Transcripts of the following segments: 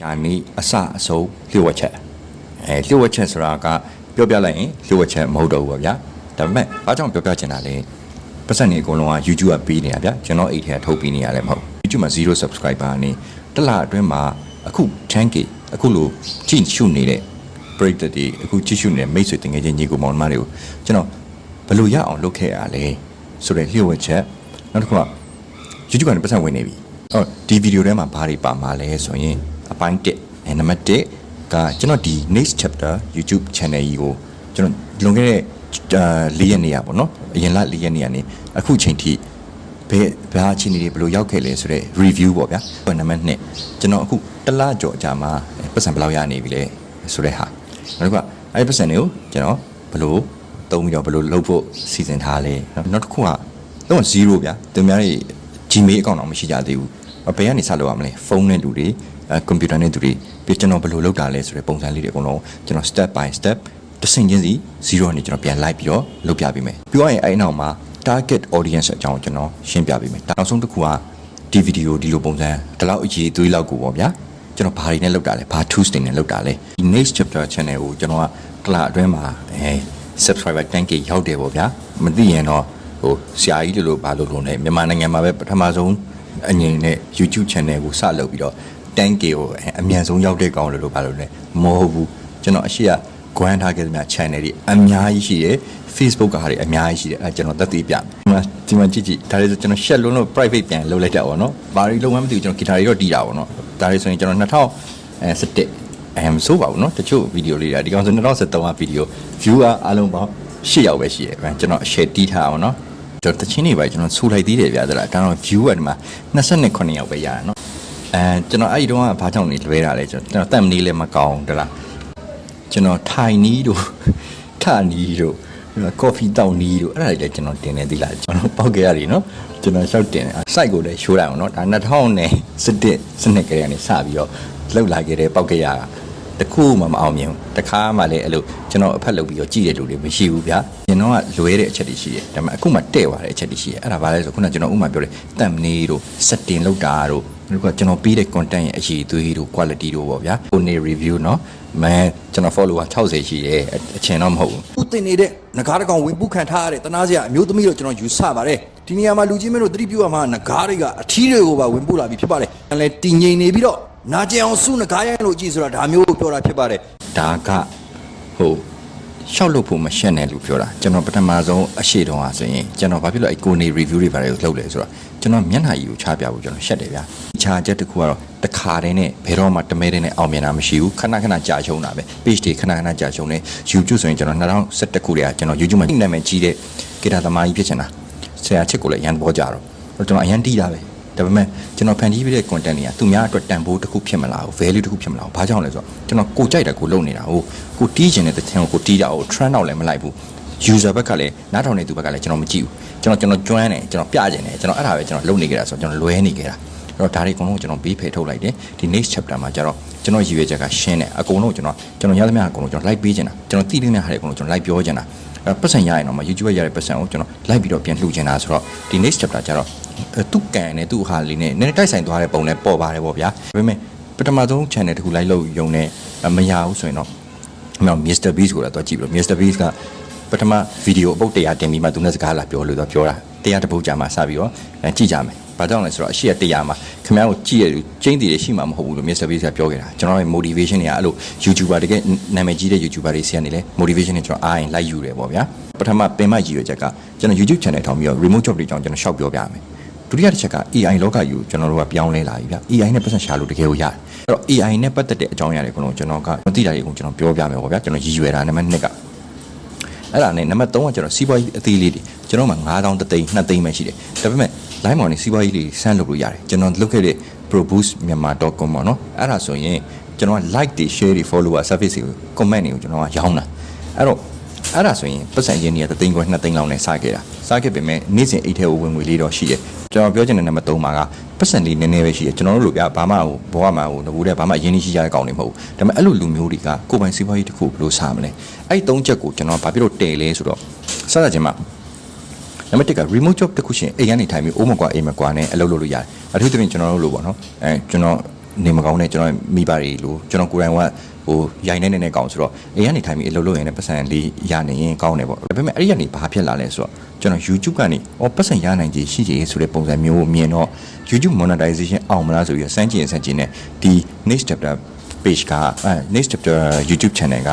ရှာနေအစအဆုံးလျှို့ဝှက်ချက်အဲလျှို့ဝှက်ချက်ဆိုတာကပြောပြလိုက်ရင်လျှို့ဝှက်ချက်မဟုတ်တော့ဘူးပေါ့ဗျာဒါပေမဲ့ဘာကြောင့်ပြောပြချင်တာလဲပတ်စံနေအကုန်လုံးက YouTube ကပေးနေတာဗျာကျွန်တော်အိတ်ထဲကထုတ်ပေးနေရလဲမဟုတ် YouTube မှာ0 subscriber နေတစ်လအတွင်းမှာအခု 10k အခုလိုကြည့်ရှုနေတဲ့ပရိသတ်တွေအခုကြည့်ရှုနေတဲ့မိတ်ဆွေတင်ငယ်ချင်းညီကိုမောင်နှမတွေကိုကျွန်တော်ဘယ်လိုရအောင်လုပ်ခဲ့ရလဲဆိုတဲ့လျှို့ဝှက်ချက်နောက်တစ်ခုက YouTube ကနေပတ်စံဝင်နေပြီ။အော်ဒီဗီဒီယိုထဲမှာဘာတွေပါမှာလဲဆိုရင် အပိုင်း1အဲနံပါတ်1ကကျွန်တော်ဒီ next chapter YouTube channel ကြီးကိုကျွန်တော်လွန်ခဲ့တဲ့အာ၄ရက်နေရပါတော့။အရင်လ၄ရက်နေရနေအခုချိန်ထိဘယ်ဘာအခြေအနေတွေဘယ်လိုရောက်ခဲ့လဲဆိုတော့ review ပေါ့ဗျာ။နံပါတ်2ကျွန်တော်အခုတစ်လကြော်ကြာမှာပတ်စံဘယ်လောက်ရနေပြီလဲဆိုတဲ့ဟာ။နောက်တစ်ခုကအဲ့ဒီပတ်စံတွေကိုကျွန်တော်ဘယ်လိုသုံးပြီးတော့ဘယ်လိုလုပ်ဖို့စီစဉ်ထားလဲ။နောက်တစ်ခုကတော့0ဗျာ။သူများတွေ Gmail account တော့မရှိကြသေးဘူး။ ဘယ်ကနေစလုပ်ရမလဲ။ဖုန်းနဲ့လူတွေအဲကွန်ပျူတာနဲ့လူတွေပြီးကျွန်တော်ဘယ်လိုလုပ်တာလဲဆိုတဲ့ပုံစံလေးတွေအကုန်လုံးကျွန်တော် step by step တစ်ဆင့်ချင်းစီ0ကနေကျွန်တော်ပြန်လိုက်ပြီးတော့လုပ်ပြပေးမယ်။ပြောရရင်အဲ့နောက်မှာ target audience အကြောင်းကျွန်တော်ရှင်းပြပေးမယ်။နောက်ဆုံးတစ်ခုကဒီဗီဒီယိုဒီလိုပုံစံဒီလောက်အရေးသွေးလောက်ကိုပေါ့ဗျာ။ကျွန်တော်ဘာတွေနဲ့လုပ်တာလဲဘာ tools တွေနဲ့လုပ်တာလဲဒီ next chapter channel ကိုကျွန်တော်ကတစ်လအတွင်းမှာအဲ subscriber 10k ရောက်တယ်ပေါ့ဗျာ။မသိရင်တော့ဟိုဆရာကြီးတို့လိုဘာလို့လို့လဲမြန်မာနိုင်ငံမှာပဲပထမဆုံး အငိမ်နဲ့ YouTube channel ကိုစလုပ်ပြီးတော့ 10k ကိုအမြန်ဆုံးရောက်တဲ့ကောင်လို့လို့ပါလို့လဲမဟုတ်ဘူးကျွန်တော်အရှိက grant ထားခဲ့သမျှ channel တွေအများကြီးရှိတယ် Facebook ကဟာတွေအများကြီးရှိတယ်အဲကျွန်တော်သက်သေပြဒီမှာဒီမှာကြည့်ကြည့်ဒါလေးဆိုကျွန်တော် share လုံးလို့ private ပြန်လုပ်လိုက်တာပေါ့နော်ဘာတွေလုံးဝမသိဘူးကျွန်တော် guitar တွေတော့တီးတာပေါ့နော်ဒါလေးဆိုရင်ကျွန်တော်2017အဲမဆိုးပါဘူးနော်တချို့ဗီဒီယိုလေးတွေဒီကောင်ဆို2013ကဗီဒီယို view အားအလုံးပေါင်း၈ယောက်ပဲရှိတယ်ဗျကျွန်တော် share တီးထားအောင်နော် ကျွန်တော်တချင်းတွေပဲကျွန်တော်ဆူလိုက်သေးတယ်ဗျာဒါလားဒါတော့ view ကဒီမှာ29ယောက်ပဲရတာเนาะအဲကျွန်တော်အဲ့ဒီတော့ကဘာကြောင့်နေလွဲတာလဲကျွန်တော်တက်မနီးလည်းမကောင်းဒါလားကျွန်တော်ထိုင်နီးတို့ထနီးတို့ကော်ဖီတောက်နီးတို့အဲ့ဒါတွေလည်းကျွန်တော်တင်နေသေးလားကျွန်တော်ပောက်ကြရတယ်เนาะကျွန်တော်ရှောက်တင်တယ် site ကိုလည်းရှိုးလိုက်အောင်เนาะဒါ2017စနစ်ကလေးကနေစပြီးတော့လောက်လာခဲ့တဲ့ပောက်ကြရတာ တခုမှမအောင်မြင်ဘူးတခါမှလည်းအဲ့လိုကျွန်တော်အဖက်လုပ်ပြီးတော့ကြည့်တဲ့လူတွေမရှိဘူးဗျာကျွန်တော်ကလွဲတဲ့အချက်တွေရှိတယ်ဒါပေမဲ့အခုမှတဲ့သွားတဲ့အချက်တွေရှိတယ်အဲ့ဒါဘာလဲဆိုခုနကကျွန်တော်ဥမာပြောတယ်တမ်နေတို့ setting လောက်တာတို့ဒီကကျွန်တော်ပေးတဲ့ content ရဲ့အရေးသွေးတို့ quality တို့ပေါ့ဗျာကိုနေ review เนาะမန်ကျွန်တော် follower 60ရှိတယ်အချင်းတော့မဟုတ်ဘူး ဥတင်နေတဲ့ငကားတစ်ကောင်ဝင်ပုခံထားရတဲ့တနာစရာအမျိုးသမီးတို့ကျွန်တော်ယူဆပါတယ်ဒီနေရာမှာလူကြီးမင်းတို့သတိပြုရမှာငကားတွေကအထီးတွေကိုပါဝင်ပုလာပြီးဖြစ်ပါတယ်အဲလဲတည်ငြိမ်နေပြီးတော့ နာကျင်အောင်စုငကားရိုင်းလို့ကြည့်ဆိုတာဒါမျိုးကိုပြောတာဖြစ်ပါတယ်ဒါကဟိုရှောက်လို့ဖို့မရှက်နဲ့လို့ပြောတာကျွန်တော်ပထမဆုံးအရှိတုန်းอ่ะဆိုရင်ကျွန်တော်ဘာဖြစ်လို့အဲ့ကိုနေ review တွေဘာတွေကိုလုပ်လဲဆိုတော့ကျွန်တော်မျက်နှာကြီးကိုချပြဖို့ကျွန်တော်ရှက်တယ်ဗျာခြားချက်တစ်ခုကတော့တခါတည်းနဲ့ဘယ်တော့မှတမဲတည်းနဲ့အောင်မြင်တာမရှိဘူးခဏခဏကြာရှုံးတာပဲ page တွေခဏခဏကြာရှုံးနေ YouTube ဆိုရင်ကျွန်တော်2011ခုတည်းကကျွန်တော် YouTube မှာနာမည်ကြီးတဲ့ဂီတာသမားကြီးဖြစ်ချင်တာဆရာချစ်ကိုလည်းရန်ပေါ်ကြတော့ကျွန်တော်အရန်တီးတာပဲ ဒါပေမဲ့ကျွန်တော်ဖန်တီးပေးတဲ့ content တွေကသူများအတွက်တန်ဖိုးတစ်ခုဖြစ်မလာဘူး value တစ်ခုဖြစ်မလာဘူးဘာကြောင့်လဲဆိုတော့ကျွန်တော်ကိုကြိုက်တာကိုလုပ်နေတာဟိုကိုတီးချင်တဲ့တဲ့ချင်းကိုကိုတီးတာဟို trend တော့လည်းမလိုက်ဘူး user ဘက်ကလည်းနားထောင်နေသူဘက်ကလည်းကျွန်တော်မကြည့်ဘူးကျွန်တော်ကျွန်တော်ကျွမ်းတယ်ကျွန်တော်ပြကျင်တယ်ကျွန်တော်အဲ့ဒါပဲကျွန်တော်လုပ်နေကြတာဆိုတော့ကျွန်တော်လွဲနေကြတာအဲ့တော့ဒါတွေအကုန်လုံးကျွန်တော်ဘေးဖယ်ထုတ်လိုက်တယ်ဒီ next chapter မှာကျတော့ကျွန်တော်ရည်ရွယ်ချက်ကရှင်းတယ်အကုန်လုံးကျွန်တော်ကျွန်တော်ရသမျှအကုန်လုံးကျွန်တော် like ပေးချင်တာကျွန်တော်သိတဲ့ဟာတွေအကုန်လုံးကျွန်တော် like ပြောချင်တာအဲ့ပတ်စံရရင်တော့မှ YouTube ရတဲ့ပတ်စံကိုကျွန်တော် like ပြီးတော့ပြန်လှူချင်တာဆိုတော့ဒီ next chapter ကျတော့ သူ့ကန်နဲ့သူ့ဟာလေးနဲ့နည်းနည်းတိုက်ဆိုင်သွားတဲ့ပုံနဲ့ပေါ်ပါတယ်ပေါ့ဗျာဒါပေမဲ့ပထမဆုံး channel တစ်ခု like လုပ်ရုံနဲ့မရဘူးဆိုရင်တော့ကျွန်တော် Mr Beast ကိုလည်းတော့ကြည့်ပြီးတော့ Mr Beast ကပထမဗီဒီယိုအပုတ်100တင်ပြီးမှသူနဲ့စကားလာပြောလို့တော့ပြောတာ100တစ်ပုတ်ကြာမှစပြီးတော့ကြည့်ကြမယ်ဘာကြောင့်လဲဆိုတော့အရှိရ100မှာခင်ဗျားကိုကြည့်ရလူကျင်းတည်ရရှိမှာမဟုတ်ဘူးလို့ Mr Beast ကပြောခဲ့တာကျွန်တော်ရဲ့ motivation တွေကအဲ့လို YouTuber တကယ်နာမည်ကြီးတဲ့ YouTuber တွေဆီကနေလဲ motivation တွေကျွန်တော်အားရင်လိုက်ယူတယ်ပေါ့ဗျာပထမပင်မရည်ရွယ်ချက်ကကျွန်တော် YouTube channel ထောင်ပြီးတော့ remote job တွေကြောင့်ကျွန်တော်ရှောက်ပြောပြမယ် ဒုတိယတစ်ချက်က AI လောကကြီးကိုကျွန်တော်တို့ကပြောင်းလဲလာပြီဗျ AI နဲ့ပတ်သက်ရှာလို့တကယ်ကိုရတယ်အဲ့တော့ AI နဲ့ပတ်သက်တဲ့အကြောင်းအရာတွေကိုကျွန်တော်ကမသိတာတွေကိုကျွန်တော်ပြောပြမယ်ပေါ့ဗျာကျွန်တော်ရည်ရွယ်တာနံပါတ်1ကအဲ့ဒါနဲ့နံပါတ်3ကကျွန်တော်စီးပွားရေးအသေးလေးတွေကျွန်တော်မှ9000တသိန်း2သိန်းပဲရှိတယ်ဒါပေမဲ့ line မောင်နေစီးပွားရေးတွေဆန်းလုပ်လို့ရတယ်ကျွန်တော်လုပ်ခဲ့တဲ့ proboost.myanmar.com ပေါ့နော်အဲ့ဒါဆိုရင်ကျွန်တော်က like တွေ share တွေ follower service တွေကို comment တွေကိုကျွန်တော်ကရောင်းတာအဲ့တော့ အဲ့ဒါဆိုရင်ပတ်စံချင်းတွေကတသိန်းခွဲ2သိန်းလောက်နဲ့စခဲ့တာစခဲ့ပေမဲ့နေ့စဉ်အိတ်ထဲကိုဝင်ငွေလေးတော့ရှိတယ်ကျွန်တော်ပြောချင်တဲ့နံပါတ်3မှာကပတ်စံလေးနည်းနည်းပဲရှိတယ်ကျွန်တော်တို့လိုပြဘာမှဟိုဘဝမှာဟိုငကူတဲ့ဘာမှအရင်ကြီးရှိကြတဲ့ကောင်တွေမဟုတ်ဘူးဒါပေမဲ့အဲ့လိုလူမျိုးတွေကကိုယ်ပိုင်စီးပွားရေးတစ်ခုဘယ်လိုစားမလဲအဲ့ဒီ၃ချက်ကိုကျွန်တော်ဘာဖြစ်လို့တည်လဲဆိုတော့စသချင်းမှာနံပါတ်1က remote job တစ်ခုရှင်အိမ်ကနေထိုင်ပြီးအိုးမကွာအိမ်မကွာနဲ့အလုပ်လုပ်လို့ရတယ်အထူးသဖြင့်ကျွန်တော်တို့လိုပေါ့နော်အဲကျွန်တော်နေမကောင်းတဲ့ကျွန်တော်မိဘတွေလို့ကျွန်တော်ကိုယ်တိုင်က ဟိုရိုင်နေနေနေကောင်းဆိုတော့အိမ်ကနေထိုင်ပြီးအလုပ်လုပ်ရင်လည်းပတ်စံလေးရနေရင်ကောင်းတယ်ပေါ့ဒါပေမဲ့အဲ့ဒီကနေဘာဖြစ်လာလဲဆိုတော့ကျွန်တော် YouTube ကနေအော်ပတ်စံရနိုင်ကြီးရှိကြီးဆိုတဲ့ပုံစံမျိုးကိုမြင်တော့ YouTube monetization အောင်မလားဆိုပြီးစမ်းကြည့်ရင်စမ်းကြည့်နေဒီ next chapter page ကအဲ next chapter YouTube channel က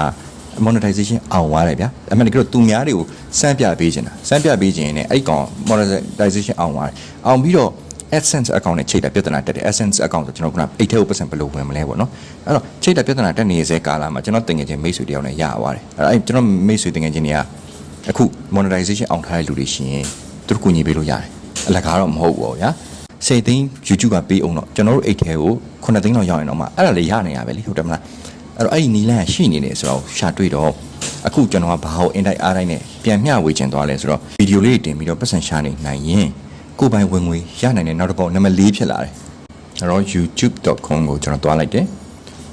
monetization အောင်သွားတယ်ဗျာအမှန်တကယ်တော့သူများတွေကိုစမ်းပြပေးခြင်းတာစမ်းပြပေးခြင်းနဲ့အဲ့ဒီကောင် monetization အောင်သွားတယ်အောင်ပြီးတော့ AdSense account နဲ့ချိန်တာပြဿနာတက်တယ် AdSense account ဆိုကျွန်တော်ကအိတ်ထဲကိုပတ်စံဘယ်လိုဝင်မလဲပေါ့နော်အဲ့တော့ချိန်တာပြဿနာတက်နေစေကာလမှာကျွန်တော်တင်ငယ်ချင်းမိတ်ဆွေတယောက်နဲ့ရသွားတယ်အဲ့အဲ့ကျွန်တော်မိတ်ဆွေတင်ငယ်ချင်းတွေကအခု monetization အောင်ထားတဲ့လူတွေရှင်သူတို့ကူညီပေးလို့ရတယ်အလကားတော့မဟုတ်ဘူးဗျာစေသိန်း YouTube ကပေးအောင်တော့ကျွန်တော်တို့အိတ်ထဲကို9သိန်းလောက်ရောက်ရင်တော့မှအဲ့ဒါလေးရနေရပဲလေဟုတ်တယ်မလားအဲ့တော့အဲ့ဒီနီလန်းကရှိနေတယ်ဆိုတော့ရှာတွေ့တော့အခုကျွန်တော်ကဘာလို့ invite အားတိုင်းနဲ့ပြန်မျှဝေချင်သွားလဲဆိုတော့ဗီဒီယိုလေးတင်ပြီးတော့ပတ်စံရှာနေနိုင်ရင် ကိုယ်ပိုင်ဝင်ငွေရနိုင်တဲ့နောက်တစ်ပေါက်နံပါတ်၄ဖြစ်လာတယ်အဲ့တော့ youtube.com ကိုကျွန်တော်တွားလိုက်တယ်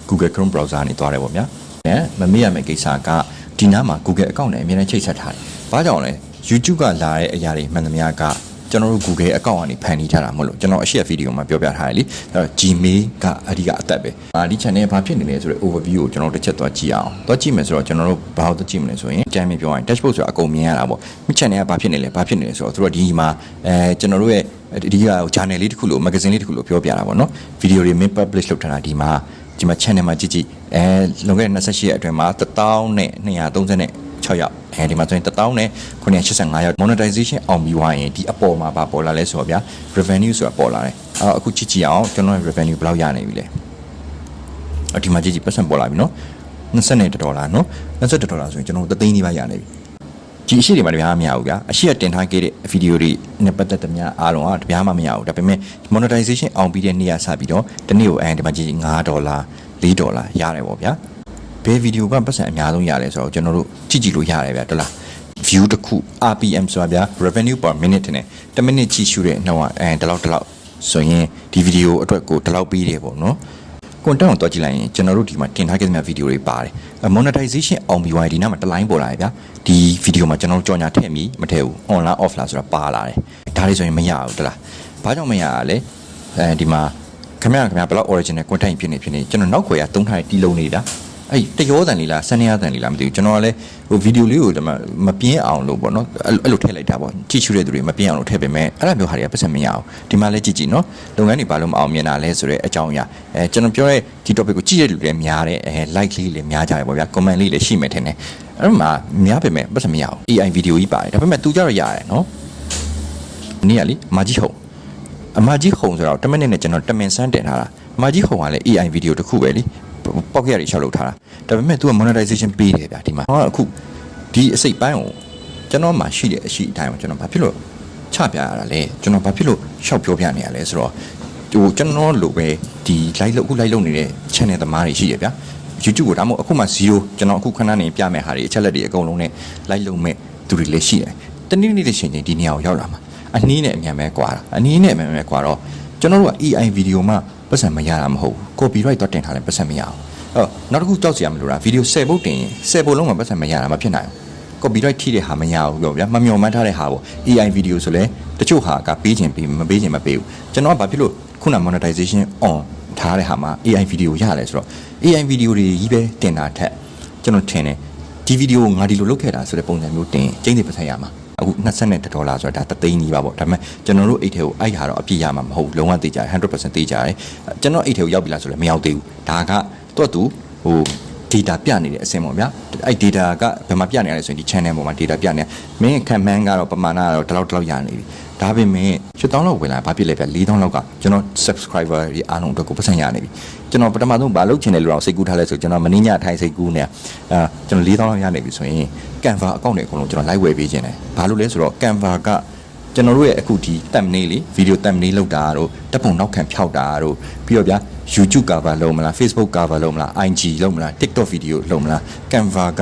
Google Chrome browser ကနေတွားတယ်ပေါ့ဗျာအဲမမေ့ရမယ့်ကိစ္စကဒီနားမှာ Google account နဲ့အမြဲတမ်းချိတ်ဆက်ထားတယ်ဘာကြောင့်လဲ YouTube ကလာတဲ့အရာတွေမှန်သမျှက ကျွန်တော်တို့ Google account ကနေဖန်တီးထားတာမဟုတ်လို့ကျွန်တော်အရှိရဗီဒီယိုမှာပြောပြထားတယ်လीအဲ့တော့ Gmail ကအဓိကအသက်ပဲအာဒီ channel ဘာဖြစ်နေလဲဆိုတော့ overview ကိုကျွန်တော်တို့တစ်ချက်သွားကြည့်အောင်သွားကြည့်မယ်ဆိုတော့ကျွန်တော်တို့ဘာလို့သွားကြည့်မလဲဆိုရင်အကြမ်းမြင်ပြောရရင် dashboard ဆိုတာအကုန်မြင်ရတာပေါ့ဒီ channel ကဘာဖြစ်နေလဲဘာဖြစ်နေလဲဆိုတော့သူတို့ဒီမှာအဲကျွန်တော်တို့ရဲ့အဓိက channel လေးတစ်ခုလို့ magazine လေးတစ်ခုလို့ပြောပြတာပေါ့နော်ဗီဒီယိုတွေ main publish လုပ်ထားတာဒီမှာဒီမှာ channel မှာကြည့်ကြည့်အဲလွန်ခဲ့တဲ့28ရက်အတွင်းမှာ1000နဲ့ 236ရောက်အဲဒီမှာဆိုရင်1000နဲ့985ရောက် monetization အောင်ပြီးသွားရင်ဒီအပေါ်မှာပါပေါ်လာလဲဆိုတော့ဗျာ revenue ဆိုတာပေါ်လာတယ်အော်အခုကြည့်ကြည့်အောင်ကျွန်တော်ရဲ့ revenue ဘယ်လောက်ရနေပြီလဲအဒီမှာကြည့်ကြည့်ပတ်စံပေါ်လာပြီနော်20ဒေါ်လာနော်20ဒေါ်လာဆိုရင်ကျွန်တော်တို့3သိန်းနီးပါးရနေပြီဒီအရှိတွေမှာတပြားမရဘူးဗျာအရှိကတင်ထားခဲ့တဲ့ဗီဒီယိုတွေနဲ့ပတ်သက်တဲ့များအားလုံးကတပြားမှမရဘူးဒါပေမဲ့ monetization အောင်ပြီးတဲ့နေ့ကစပြီးတော့တစ်နေ့ကိုအဲဒီမှာကြည့်ကြည့်5ဒေါ်လာ4ဒေါ်လာရတယ်ပေါ့ဗျာ ဘယ်ဗီဒီယိုကပတ်စံအများဆုံးရတယ်ဆိုတော့ကျွန်တော်တို့ကြည့်ကြည့်လို့ရတယ်ဗျာတလား view တစ်ခု RPM ဆိုတာဗျာ revenue per minute နဲ့1 minute ကြည့်ရှုတဲ့နှုန်းကအဲဒီလောက်ဒီလောက်ဆိုရင်ဒီဗီဒီယိုအတွက်ကိုဒီလောက်ပြီးတယ်ပေါ့နော် content ကိုတွက်ကြည့်လိုက်ရင်ကျွန်တော်တို့ဒီမှာတင်ထားခဲ့တဲ့ဗီဒီယိုတွေပါတယ်အဲ monetization အောင်ပြီးသွားရင်ဒီနောက်မှာတစ်လိုင်းပေါ်လာတယ်ဗျာဒီဗီဒီယိုမှာကျွန်တော်တို့ကြော်ညာထည့်မိမထည့်ဘူး online off လားဆိုတာပါလာတယ်ဒါလေးဆိုရင်မရဘူးတလားဘာကြောင့်မရရလဲအဲဒီမှာခင်ဗျားခင်ဗျားဘယ်လောက် original content ဖြစ်နေဖြစ်နေကျွန်တော်နောက်ခွေရသုံးထားတဲ့တီးလုံးနေတာ အဲ့တရောတန်လေးလားဆန်းရတန်လေးလားမသိဘူးကျွန်တော်ကလည်းဟိုဗီဒီယိုလေးကိုဒီမှာမပြင်းအောင်လို့ပေါ့နော်အဲ့အဲ့လိုထည့်လိုက်တာပေါ့ကြည့်ရှုတဲ့သူတွေမပြင်းအောင်လို့ထည့်ပေးမယ်အဲ့လိုမျိုးဟာတွေကပတ်စံမရအောင်ဒီမှာလည်းကြည့်ကြည့်နော်လုပ်ငန်းတွေဘာလို့မအောင်မြင်တာလဲဆိုတော့အကြောင်းအရာအဲကျွန်တော်ပြောတဲ့ဒီ topic ကိုကြည့်တဲ့လူတွေများတယ်အဲ like လေးလည်းများကြတယ်ပေါ့ဗျာ comment လေးလည်းရှိမယ်ထင်တယ်အဲ့တော့မှများပေမဲ့ပတ်စံမရအောင် AI ဗီဒီယိုကြီးပါတယ်ဒါပေမဲ့သူကြတော့ရတယ်နော်နေ့ကလေမာကြီးဟုတ်အမကြီးခုံဆိုတော့10မိနစ်နဲ့ကျွန်တော်10မင်စမ်းတင်ထားတာအမကြီးခုံကလည်း AI ဗီဒီယိုတစ်ခုပဲလी ပေါက်ရတွေရှောက်လုပ်ထားတာဒါပေမဲ့ तू က monetization ပေးတယ်ဗျာဒီမှာဟောအခုဒီအစိတ်ပိုင်းကိုကျွန်တော်မှရှိတဲ့အရှိအတိုင်းကိုကျွန်တော်ဘာဖြစ်လို့ချပြရတာလဲကျွန်တော်ဘာဖြစ်လို့ရှောက်ပြောပြနေရလဲဆိုတော့ဟိုကျွန်တော်လိုပဲဒီ live လုပ်အခု live လုပ်နေတဲ့ channel သမားတွေရှိရဗျာ YouTube ကိုဒါမှမဟုတ်အခုမှ0ကျွန်တော်အခုခဏနေပြမဲ့ဟာတွေအချက်လက်တွေအကုန်လုံးနဲ့ live လုပ်မဲ့သူတွေလည်းရှိတယ်တနည်းနည်းတစ်ချိန်ချင်းဒီနေရာကိုရောက်လာမှာအနည်းနဲ့အမြန်ပဲကွာတာအနည်းနဲ့အမြန်ပဲကွာတော့ကျွန်တော်တို့က AI ဗီဒီယိုမှ ပတ်စံမရတာမဟုတ်ဘူး copyright တော့တင်ထားတယ်ပတ်စံမရအောင်အဲ့တော့နောက်တစ်ခုကြောက်စရာမလိုတာဗီဒီယို10ပုတ်တင်ရင်10ပုတ်လုံးမှာပတ်စံမရတာမဖြစ်နိုင်ဘူး copyright ထိတဲ့ဟာမရဘူးပြောဗျာမမျော်မှန်းထားတဲ့ဟာပေါ့ AI ဗီဒီယိုဆိုလဲတချို့ဟာကပေးခြင်းပေးမပေးခြင်းမပေးဘူးကျွန်တော်ကဘာဖြစ်လို့ခုန monetization on ထားတဲ့ဟာမှာ AI ဗီဒီယိုရတယ်ဆိုတော့ AI ဗီဒီယိုတွေကြီးပဲတင်တာထက်ကျွန်တော်ထင်တယ်ဒီဗီဒီယိုကိုငါဒီလိုလုပ်ခဲ့တာဆိုတဲ့ပုံစံမျိုးတင်ကျင်းနေပတ်ဆက်ရမှာ အခု20ဒေါ်လာဆိုတာဒါတသိန်းကြီးပါပေါ့ဒါပေမဲ့ကျွန်တော်တို့အိတ်ထဲကိုအဲ့ဟာတော့အပြည့်ရမှာမဟုတ်ဘူးလုံးဝသိကြတယ်100%သိကြတယ်ကျွန်တော်အိတ်ထဲကိုရောက်ပြီလားဆိုလည်းမရောက်သေးဘူးဒါကတော့သူဟို data ပြနေတဲ့အဆင့်ပေါ့ဗျာအဲ့ data ကဘယ်မှာပြနေရလဲဆိုရင်ဒီ channel ပေါ်မှာ data ပြနေမင်းခံမှန်းကတော့ပမာဏကတော့ဒီလောက်ဒီလောက်ရနေပြီဒါပေမဲ့8000လောက်ဝင်လာဘာဖြစ်လဲဗျ4000လောက်ကကျွန်တော် subscriber တွေအားလုံးအတွက်ကိုပတ်စံရနေပြီကျွန်တော်ပထမဆုံးဘာလုပ်ချင်တယ်လို့တော့စိတ်ကူးထားလဲဆိုကျွန်တော်မင်းညထိုင်စိတ်ကူးနေအဲကျွန်တော်4000လောက်ရနေပြီဆိုရင် Canva အကောင့်တွေအကုန်လုံးကျွန်တော် live ဝယ်ပေးခြင်းတယ်ဘာလို့လဲဆိုတော့ Canva ကကျွန်တော်တို့ရဲ့အခုဒီ thumbnail လေး video thumbnail လောက်တာတို့တပ်ပုံနောက်ခံဖြောက်တာတို့ပြီးတော့ဗျာ YouTube cover လုပ်မလား Facebook cover လုပ်မလား IG လုပ်မလား TikTok video လုပ်မလား Canva က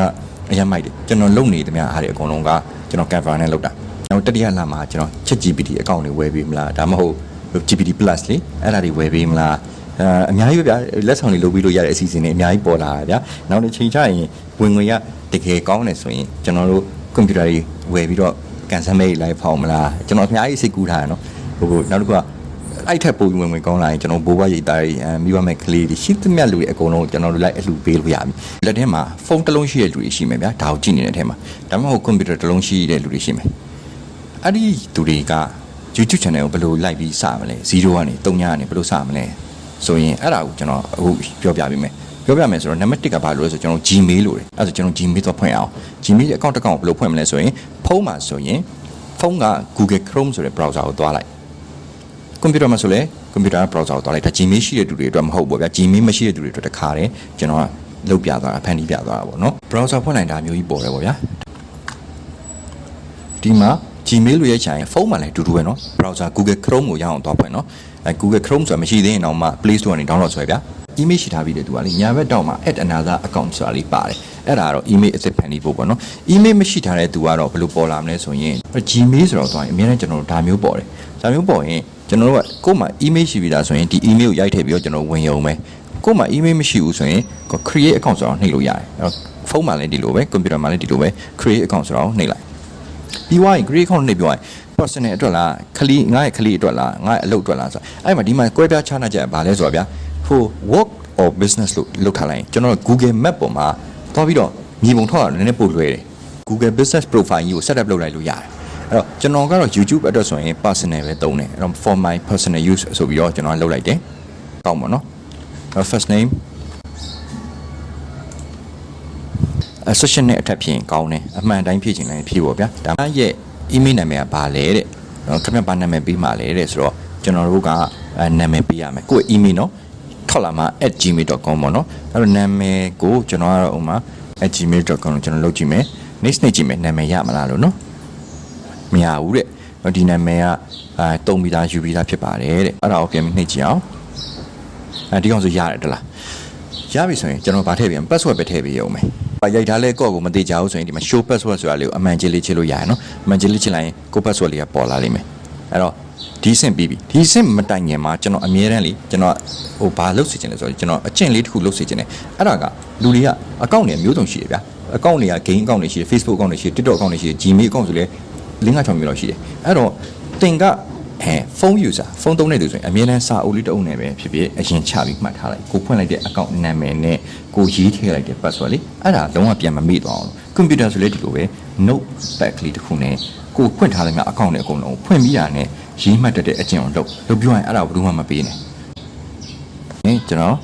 အရင်မိုက်တယ်ကျွန်တော်လုပ်နေသမျှအားတွေအကုန်လုံးကကျွန်တော် Canva နဲ့လုပ်တာနောက်တတိယလမှာကျွန်တော် ChatGPT အကောင့်တွေဝယ်ပေးမလားဒါမှမဟုတ် GPT Plus လေအဲ့ဒါတွေဝယ်ပေးမလားအဲအများကြီးပဲဗျာလက်ဆောင်တွေလုပ်ပြီးလို့ရတဲ့အစီအစဉ်တွေအများကြီးပေါ်လာတာဗျာနောက်တစ်ချိန်ကျရင်ဝင်ငွေရတကယ်ကောင်းတယ်ဆိုရင်ကျွန်တော်တို့ကွန်ပျူတာတွေဝယ်ပြီးတော့ကန်ဆယ်မိတ်လိုက်ဖောက်မလားကျွန်တော်အများကြီးစိတ်ကူးထားတယ်နော်ဟိုနောက်တစ်ခုက အဲ့ထက်ပိုပြီးဝင်ဝင်ကောင်းလာရင်ကျွန်တော်ဘိုးဘွားရိတ်သားတွေအဲမိဘမဲ့ကလေးတွေရှိသမျှလူတွေအကုန်လုံးကျွန်တော်တို့လိုက်အလှူပေးလို့ရပြီလက်ထဲမှာဖုန်းတစ်လုံးရှိတဲ့လူတွေရှိမယ်ဗျာဒါကိုကြည့်နေတဲ့အထဲမှာဒါမှမဟုတ်ကွန်ပျူတာတစ်လုံးရှိတဲ့လူတွေရှိမယ်အဲ့ဒီသူတွေက YouTube channel ကိုဘယ်လိုလိုက်ပြီးစမလဲ0ကနေ3ညကနေဘယ်လိုစမလဲဆိုရင်အဲ့ဒါကိုကျွန်တော်အခုပြောပြပေးမယ်ပြောပြမယ်ဆိုတော့နံပါတ်1ကဘာလို့လဲဆိုကျွန်တော် Gmail လို့တယ်အဲ့ဒါဆိုကျွန်တော် Gmail တော့ဖွင့်အောင် Gmail account တစ်ကောင်ဘယ်လိုဖွင့်မလဲဆိုရင်ဖုန်းမှာဆိုရင်ဖုန်းက Google Chrome ဆိုတဲ့ browser ကိုသွားလိုက် ကွန်ပျူတာမှာဆိုလဲကွန်ပျူတာ browser ကိုတွားလိုက်ဒါ Gmail ရှိတဲ့သူတွေအတွက်မဟုတ်ဘူးဗျာ Gmail မရှိတဲ့သူတွေအတွက်တခါတည်းကျွန်တော်ကလုတ်ပြသွားတာဖန်တီးပြသွားတာပေါ့နော် browser ဖွင့်လိုက်တာမျိုးကြီးပေါ်တယ်ပေါ့ဗျာဒီမှာ Gmail ရဲ့ခြံဖုန်းမှာလည်းအတူတူပဲနော် browser Google Chrome ကိုရအောင်တွားဖွင့်နော်အဲ Google Chrome ဆိုတာမရှိသေးရင်တော့မှ Play Store ကနေ download ဆွဲဗျာ email ရှိထားပြီးတဲ့သူကလေညာဘက်တောက်မှာ add another account ဆိုတာလေးပါတယ်အဲ့ဒါကတော့ email အစ်စ်ဖန်တီးဖို့ပေါ့နော် email မရှိထားတဲ့သူကတော့ဘယ်လိုပေါ်လာမလဲဆိုရင် Gmail ဆိုတော့တွားရင်အများနဲ့ကျွန်တော်တို့ဒါမျိုးပေါ်တယ်ဒါမျိုးပေါ်ရင်ကျွန်တော်တို့ကကိုယ်မှာ email ရှိပြီးသားဆိုရင်ဒီ email ကိုရိုက်ထည့်ပြီးတော့ကျွန်တော်ဝင်ရုံပဲကိုယ်မှာ email မရှိဘူးဆိုရင် create account ဆိုတော့နှိပ်လို့ရတယ်အဲ့တော့ဖုန်းမှာလည်းဒီလိုပဲ computer မှာလည်းဒီလိုပဲ create account ဆိုတော့နှိပ်လိုက်ပြီးသွားရင် create account နှိပ်ပြောရင် personal အတွက်လားခလီငါ့ရဲ့ခလီအတွက်လားငါ့ရဲ့အလုပ်အတွက်လားဆိုအဲ့မှာဒီမှာကွဲပြားခြားနားချက်ဘာလဲဆိုတော့ဗျာ ဟို work or business လို့လုပ်ထားလိုက်ရင်ကျွန်တော်တို့ Google Map ပေါ်မှာသွားပြီးတော့မြေပုံထောက်တာနည်းနည်းပို့လွယ်တယ် Google business profile ကြီးကို set up လုပ်လိုက်လို့ရတယ်အဲ့တော့ကျွန်တော်ကတော့ YouTube အတွက်ဆိုရင် personal ပဲသုံးတယ်အဲ့တော့ for my personal use ဆိုပြီးတော့ကျွန်တော်ကလုပ်လိုက်တယ်ကောင်းပါနော်အဲ့တော့ first name accession နဲ့အထက်ဖြစ်ရင်ကောင်းတယ်အမှန်တိုင်းဖြစ်ချင်လည်းဖြစ်ပေါ့ဗျာဒါမှရဲ့ email နာမည်ကဘာလဲတဲ့နော်ခင်ဗျဘာနာမည်ပေးမှလဲတဲ့ဆိုတော့ကျွန်တော်တို့ကအဲနာမည်ပေးရမယ်ကိုယ့် email နော် ထောက်လာမှာ @gmail.com ပေါ့နော်အဲ့တော့နာမည်ကိုကျွန်တော်ကတော့ဥမာ @gmail.com ကိုကျွန်တော်လုပ်ကြည့်မယ် next နေကြည့်မယ်နာမည်ရမလားလို့နော်မရဘူးတဲ့နော်ဒီနာမည်ကအဲတုံးပြီးသားယူပြီးသားဖြစ်ပါတယ်တဲ့အဲ့ဒါကိုပြန်ပြီးနှိပ်ကြည့်အောင်အဲဒီကောင်ဆိုရတယ်တလားရပြီဆိုရင်ကျွန်တော်ဗာထည့်ပြန် password ပဲထည့်ပေးရုံပဲ။ရိုက်ထားလဲကော့ကိုမသိကြဘူးဆိုရင်ဒီမှာ show password ဆိုတာလေးကိုအမှန်ကြီးလေးချစ်လို့ရရနော်။အမှန်ကြီးလေးချစ်လိုက်ရင်ကို password လေးကပေါ်လာလိမ့်မယ်။အဲ့တော့ ဒီစင်ပြီးပြီ။ဒီစင်မတိုင်ငင်မှာကျွန်တော်အမြဲတမ်းလေကျွန်တော်ဟိုဘာလုပ်စီချင်လဲဆိုတော့ကျွန်တော်အကျင့်လေးတစ်ခုလုပ်စီချင်တယ်။အဲ့ဒါကလူတွေကအကောင့်တွေအမျိုးစုံရှိတယ်ဗျာ။အကောင့်တွေက game အကောင့်တွေရှိတယ် Facebook အကောင့်တွေရှိတယ် TikTok အကောင့်တွေရှိတယ် Gmail အကောင့်ဆိုလဲလင်းက6မျိုးလောက်ရှိတယ်။အဲ့တော့တင်ကအဲဖုန်း user ဖုန်းသုံးတဲ့သူဆိုရင်အမြဲတမ်းစာအုပ်လေးတစ်အုပ်နဲ့ပဲဖြစ်ဖြစ်အရင်ချပြီးမှတ်ထားလိုက်ကိုဖွင့်လိုက်တဲ့ account နာမည်နဲ့ကိုရေးထည့်လိုက်တဲ့ password လေးအဲ့ဒါလုံးဝပြန်မမေ့သွားအောင်ကွန်ပျူတာဆိုလဲဒီလိုပဲ note pad ကလေးတစ်ခုနဲ့ကိုဖွင့်ထားတဲ့များ account တွေအကုန်လုံးဖွင့်ပြီးတာနဲ့ ရေးမှတ်တတ်တဲ့အကျင့်ကိုလုပ်လုပ်ပြောရင်အဲ့ဒါဘယ်သူမှမပေးနဲ့အဲကျွန်တော်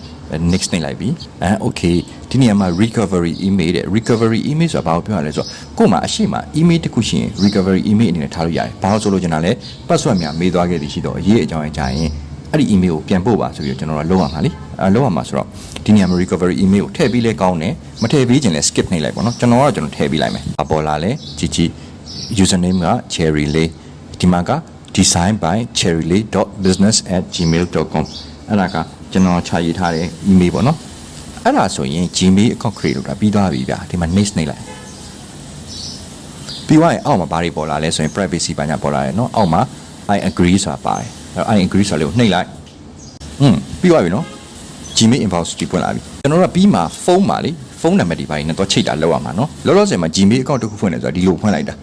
next နေလိုက်ပြီအဲ okay ဒီနေရာမှာ recovery email တဲ့ recovery email ဆိုတာဘာကိုပြောရလဲဆိုတော့ကို့မှာအရှိမ email တစ်ခုရှိရင် recovery email အနေနဲ့ထားလို့ရတယ်ဘာလို့ဆိုလို့ကျွန်တော်လဲ password များမေးသွားခဲ့သည်ရှိတော့အရေးအကြောင်းအကြာရင်အဲ့ဒီ email ကိုပြန်ပို့ပါဆိုပြီးတော့ကျွန်တော်တို့လုပ်ရမှာလीအဲလုပ်ရမှာဆိုတော့ဒီနေရာမှာ recovery email ကိုထည့်ပြီးလဲကောင်းတယ်မထည့်ပြီးခြင်းလဲ skip နှိပ်လိုက်ပါတော့ကျွန်တော်ကတော့ကျွန်တော်ထည့်ပြီးလိုက်မယ်အပေါ်လာလဲကြည့်ကြည့် username က cherry လေးဒီမှာက design by cherrylay.business@gmail.com အဲ့ဒါကကျွန်တော်ခြာရေးထားတဲ့ email ပေါ့နော်အဲ့ဒါဆိုရင် gmail account create လုပ်တာပြီးသွားပြီဗျာဒီမှာ next နှိပ်လိုက်ပြီးသွားရင်အောက်မှာဘာတွေပေါ်လာလဲဆိုရင် privacy ဘာညာပေါ်လာတယ်เนาะအောက်မှာ I agree ဆိုတာပါတယ်အဲ့ I agree ဆိုတာလေးကိုနှိပ်လိုက်ဟွန်းပြီးသွားပြီเนาะ Gmail inbox ကြည့်ပွင့်လာပြီကျွန်တော်တို့ကပြီးမှဖုန်းမှာလေဖုန်းနံပါတ်ဒီပိုင်းနဲ့တော့ချိတ်တာလောက်ရမှာเนาะလောလောဆယ်မှာ Gmail account တစ်ခုဖွင့်နေဆိုတာဒီလိုဖွင့်လိုက်တာ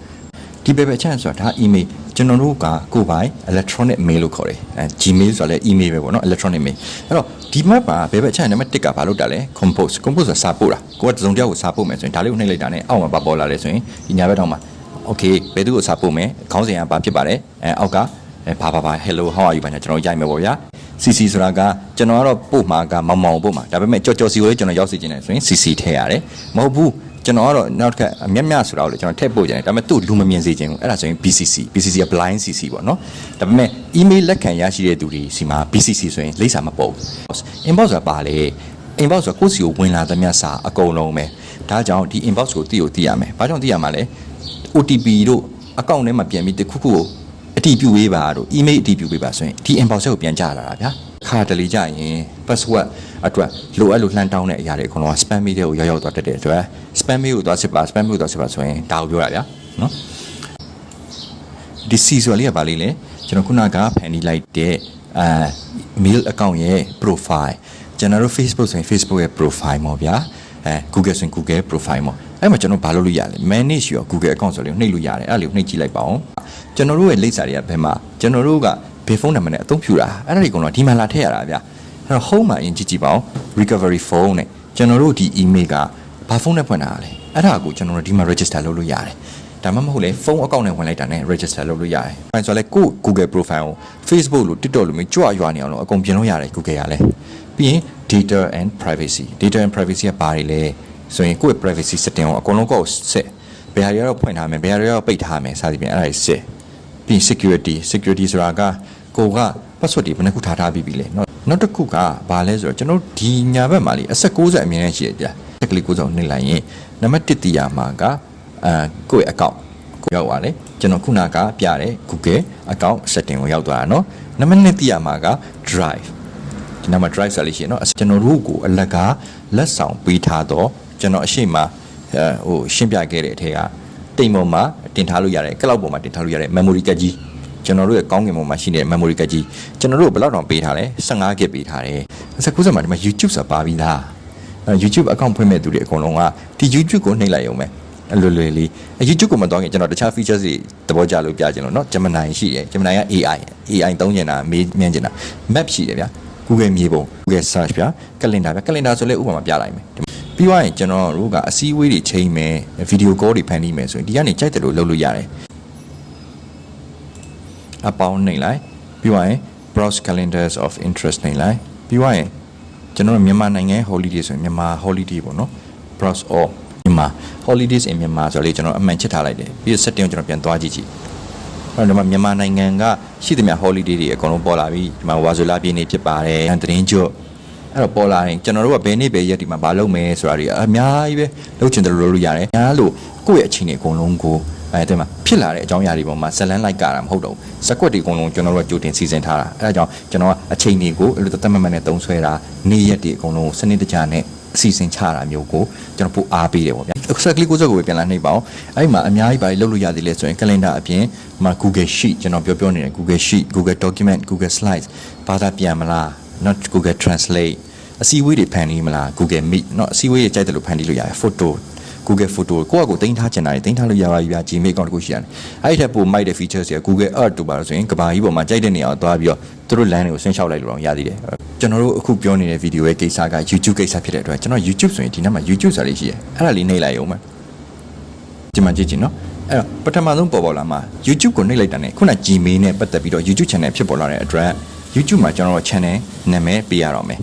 ဒီပေပေအချမ်းဆိုတာဒါ email ကျွန်တော်တို့ကကိုယ်ပိုင် electronic mail လို့ခေါ်တယ်အဲ gmail ဆိုတာလည်း email ပဲပေါ့နော် electronic mail အဲ့တော့ဒီ map ပါပေပေအချမ်းနံပါတ်1ကဘာလုပ်တာလဲ compose compose ဆိုတာစာပို့တာကိုယ်ကတစုံတစ်ယောက်ကိုစာပို့မယ်ဆိုရင်ဒါလေးကိုနှိပ်လိုက်တာနဲ့အောက်မှာပါပေါ်လာတယ်ဆိုရင်ဒီညာဘက်တောင်မှာ okay ဘယ်သူ့ကိုစာပို့မယ်ခေါင်းစဉ်ကဘာဖြစ်ပါတယ်အဲအောက်ကဘာဘာဘာ hello how are you ဘာညာကျွန်တော်ရိုက်မယ်ပေါ့ဗျာ CC ဆိုတာကကျွန်တော်ကတော့ပို့မှာကမောင်မောင်ပို့မှာဒါပေမဲ့ကြော်ကြော်စီကိုလည်းကျွန်တော်ရောက်စီခြင်းတယ်ဆိုရင် CC ထည့်ရတယ်မဟုတ်ဘူး ကျွန်တော်ကတော့နောက်တစ်ခါအမျက်မျက်ဆိုတာကိုလည်းကျွန်တော်ထည့်ပို့ကြတယ်ဒါပေမဲ့သူ့လူမမြင်စေခြင်းဘူးအဲ့ဒါဆိုရင် BCC BCC က blind CC ပေါ့နော်ဒါပေမဲ့ email လက်ခံရရှိတဲ့သူတွေစီမှာ BCC ဆိုရင်လိပ်စာမပုတ် inbox ဆိုတာပါလေ inbox ဆိုတာကိုယ့်စီကိုဝင်လာသမျှစာအကုန်လုံးပဲဒါကြောင့်ဒီ inbox ကိုသိကိုသိရမယ်ဘာကြောင့်သိရမှာလဲ OTP တို့အကောင့်ထဲမှာပြန်ပြီးတစ်ခုခုကိုအတီးပြူပေးပါတို့ email အတီးပြူပေးပါဆိုရင်ဒီ inbox ကိုပြန်ကြလာတာဗျာ ခါတလေကြရင် password အတွက်လိုအပ်လို့လှမ်းတောင်းတဲ့အရာတွေအကုန်လုံးက spam mail တွေကိုရောက်ရောက်သွားတတ်တဲ့အတွက် spam mail ကိုသွားစစ်ပါ spam mail ကိုသွားစစ်ပါဆိုရင်ဒါကိုပြောတာဗျာနော်ဒီ C ဆိုလေးကပါလေးလေကျွန်တော်ခုနကဖန်တီးလိုက်တဲ့အာ mail account ရဲ့ profile ကျွန်တော်တို့ Facebook ဆိုရင် Facebook ရဲ့ profile ပေါ့ဗျာအဲ Google ဆိုရင် Google profile ပေါ့အဲ့မှာကျွန်တော်ဘာလုပ်လို့ရလဲ manage your Google account ဆိုလေးကိုနှိပ်လို့ရတယ်အဲ့ဒါလေးကိုနှိပ်ကြည့်လိုက်ပါအောင်ကျွန်တော်တို့ရဲ့လိပ်စာတွေကဘယ်မှာကျွန်တော်တို့က ဘဘယ်ဖုန်းနံပါတ်နဲ့အသုံးပြုတာအဲ့ဒါတွေကတော့ဒီမှာလာထည့်ရတာဗျအဲ့တော့ home မှာအရင်ကြည့်ကြည့်ပါဦး recovery phone နဲ့ကျွန်တော်တို့ဒီ email ကဘာဖုန်းနဲ့ဖွင့်တာလဲအဲ့ဒါကိုကျွန်တော်တို့ဒီမှာ register လုပ်လို့ရတယ်ဒါမှမဟုတ်လေဖုန်းအကောင့်နဲ့ဝင်လိုက်တာနဲ့ register လုပ်လို့ရတယ်။အဲဆိုတော့လေကိုယ့် Google profile ကို Facebook လို့ TikTok လို့မျိုးကြွရွာနေအောင်လို့အကုန်ပြင်လို့ရတယ် Google ကလည်းပြီးရင် data and privacy data and privacy ကဘာတွေလဲဆိုရင်ကိုယ့်ရဲ့ privacy setting ကိုအကုန်လုံးကိုယ့်ကိုဆက်ဘယ်ဟာတွေကတော့ဖွင့်ထားမယ်ဘယ်ဟာတွေကတော့ပိတ်ထားမယ်စသဖြင့်အဲ့ဒါတွေဆက်ပြီးရင် security security ဆိုတာက ကိုက password တွေဘယ်နှခုထားထားပြီးပြီလဲเนาะနောက်တစ်ခုကဘာလဲဆိုတော့ကျွန်တော်ဒီညာဘက်မှာလေအဆက်60အမြင်နဲ့ရှိရကြတက်ကလေး60နှိမ့်လိုက်ရင်နံပါတ်1တီးရမှာကအဲကိုယ့်ရဲ့ account ကိုရောက်သွားတယ်ကျွန်တော်ခုနကပြတဲ့ Google account setting ကိုရောက်သွားတာเนาะနံပါတ်2တီးရမှာက drive ဒီနားမှာ drive ဆိုလို့ရှိရင်เนาะကျွန်တော်တို့ကိုအလကားလက်ဆောင်ပေးထားတော့ကျွန်တော်အရှိမအဲဟိုရှင်းပြခဲ့တဲ့အထက်ကတိမ်ပေါ်မှာတင်ထားလို့ရတယ်ကလောက်ပေါ်မှာတင်ထားလို့ရတဲ့ memory ကတ်ကြီး ကျွန်တော်တို့ရဲ့ကောင်းကင်ပေါ်မှာရှိနေတဲ့ memory ကတ်ကြီးကျွန်တော်တို့ဘယ်လောက်တောင်ပေးထားလဲ15 GB ပေးထားတယ်အခုစမှာဒီမှာ YouTube ဆိုတာပါပြီးသားအဲ YouTube account ဖွင့်မဲ့သူတွေအကုန်လုံးကဒီ YouTube ကိုနှိပ်လိုက်ရုံပဲအလွယ်လွယ်လေးအဲ YouTube ကိုမတော့ခင်ကျွန်တော်တခြား features တွေသဘောကျလို့ပြချင်လို့เนาะ Gemini ရှိတယ် Gemini က AI AI သုံးကျင်တာမေးမြန်းကျင်တာ map ရှိတယ်ဗျာ Google မြေပုံ Google search ဗျာ calendar ဗျာ calendar ဆိုလဲဥပမာပြလိုက်မယ်ပြီးသွားရင်ကျွန်တော်တို့ကအစည်းအဝေးတွေချိန်မယ်ဗီဒီယိုကောတွေဖန်တီးမယ်ဆိုရင်ဒီကနေကြိုက်တယ်လို့လုပ်လို့ရတယ် အပေါင်းနှိမ့်လိုက်ပြီးသွားရင် browse calendars of interest နှိမ့်လိုက်ပြီးသွားရင်ကျွန်တော်တို့မြန်မာနိုင်ငံ holiday ဆိုရင်မြန်မာ holiday ပေါ့နော် browse all မြန်မာ holidays in မြန်မာဆိုလေကျွန်တော်အမှန်ချစ်ထားလိုက်တယ်ပြီးတော့ setting ကိုကျွန်တော်ပြန်သွားကြည့်ကြည့်အဲ့တော့ဒီမှာမြန်မာနိုင်ငံကရှိသမျှ holiday တွေအကုန်လုံးပေါ်လာပြီဒီမှာဝါဆိုလာပြည့်နေဖြစ်ပါတယ်။သတင်းကျွတ်အဲ့တော့ပေါ်လာရင်ကျွန်တော်တို့ကဘယ်နေ့ဘယ်ရက်ဒီမှာမလုပ်မယ်ဆိုတာတွေအများကြီးပဲလုပ်ချင်တယ်လို့လုပ်လို့ရတယ်။ညာလို့ကိုယ့်ရဲ့အချိန်တွေအကုန်လုံးကို အဲဒီမှာဖြစ်လာတဲ့အကြောင်းအရာတွေပေါ်မှာဇလန်းလိုက်ကြတာမဟုတ်တော့ဘူး။စက်ကွက်တွေအကုန်လုံးကျွန်တော်တို့ကကြိုတင်စီစဉ်ထားတာ။အဲဒါကြောင့်ကျွန်တော်ကအချိန်တွေကိုအဲ့လိုသက်မှတ်မှတ်နဲ့သုံးဆွဲတာနေ့ရက်တွေအကုန်လုံးစနစ်တကျနဲ့အစီအစဉ်ချတာမျိုးကိုကျွန်တော်ပို့အားပေးတယ်ပေါ့ဗျာ။ဆက်ကလေးကိုစက်ကိုပဲပြန်လာနှိပ်ပါအောင်။အဲ့ဒီမှာအများကြီးပါလုပ်လို့ရသေးလဲဆိုရင် calendar အပြင်မှာ Google Sheet ကျွန်တော်ပြောပြောနေတဲ့ Google Sheet Google Document Google Slides ဘာသာပြန်မလား not Google Translate အစည်းအဝေးတွေဖန်တီးမလား Google Meet เนาะအစည်းအဝေးတွေကြိုက်တယ်လို့ဖန်တီးလို့ရတယ် photo Google Photo ကိုယ့်အကိုတင်ထားချင်တာတွေတင်ထားလို့ရပါပြီဗျာ Gmail account တစ်ခုရှိရတယ်အဲ့ဒီထက်ပိုမိုက်တဲ့ features တွေက Google Earth တို့ပါလို့ဆိုရင်ကဘာကြီးပေါ်မှာကြိုက်တဲ့နေရာကိုသွားပြီးတော့သူတို့ land တွေကိုဆင်းလျှောက်လိုက်လို့တော့ရသေးတယ်ကျွန်တော်တို့အခုပြောနေတဲ့ video ရဲ့ကိစ္စက YouTube ကိစ္စဖြစ်တဲ့အတွက်ကျွန်တော် YouTube ဆိုရင်ဒီနောက်မှာ YouTube ဆိုတာလေးရှိတယ်အဲ့ဒါလေးနှိပ်လိုက်အောင်မယ်ဒီမှာကြည့်ကြည့်နော်အဲ့တော့ပထမဆုံးပေါ်ပေါ်လာမှာ YouTube ကိုနှိပ်လိုက်တာနဲ့ခုန Gmail နဲ့ပတ်သက်ပြီးတော့ YouTube channel ဖြစ်ပေါ်လာတဲ့အတွက် YouTube မှာကျွန်တော်တို့ channel နာမည်ပေးရတော့မယ်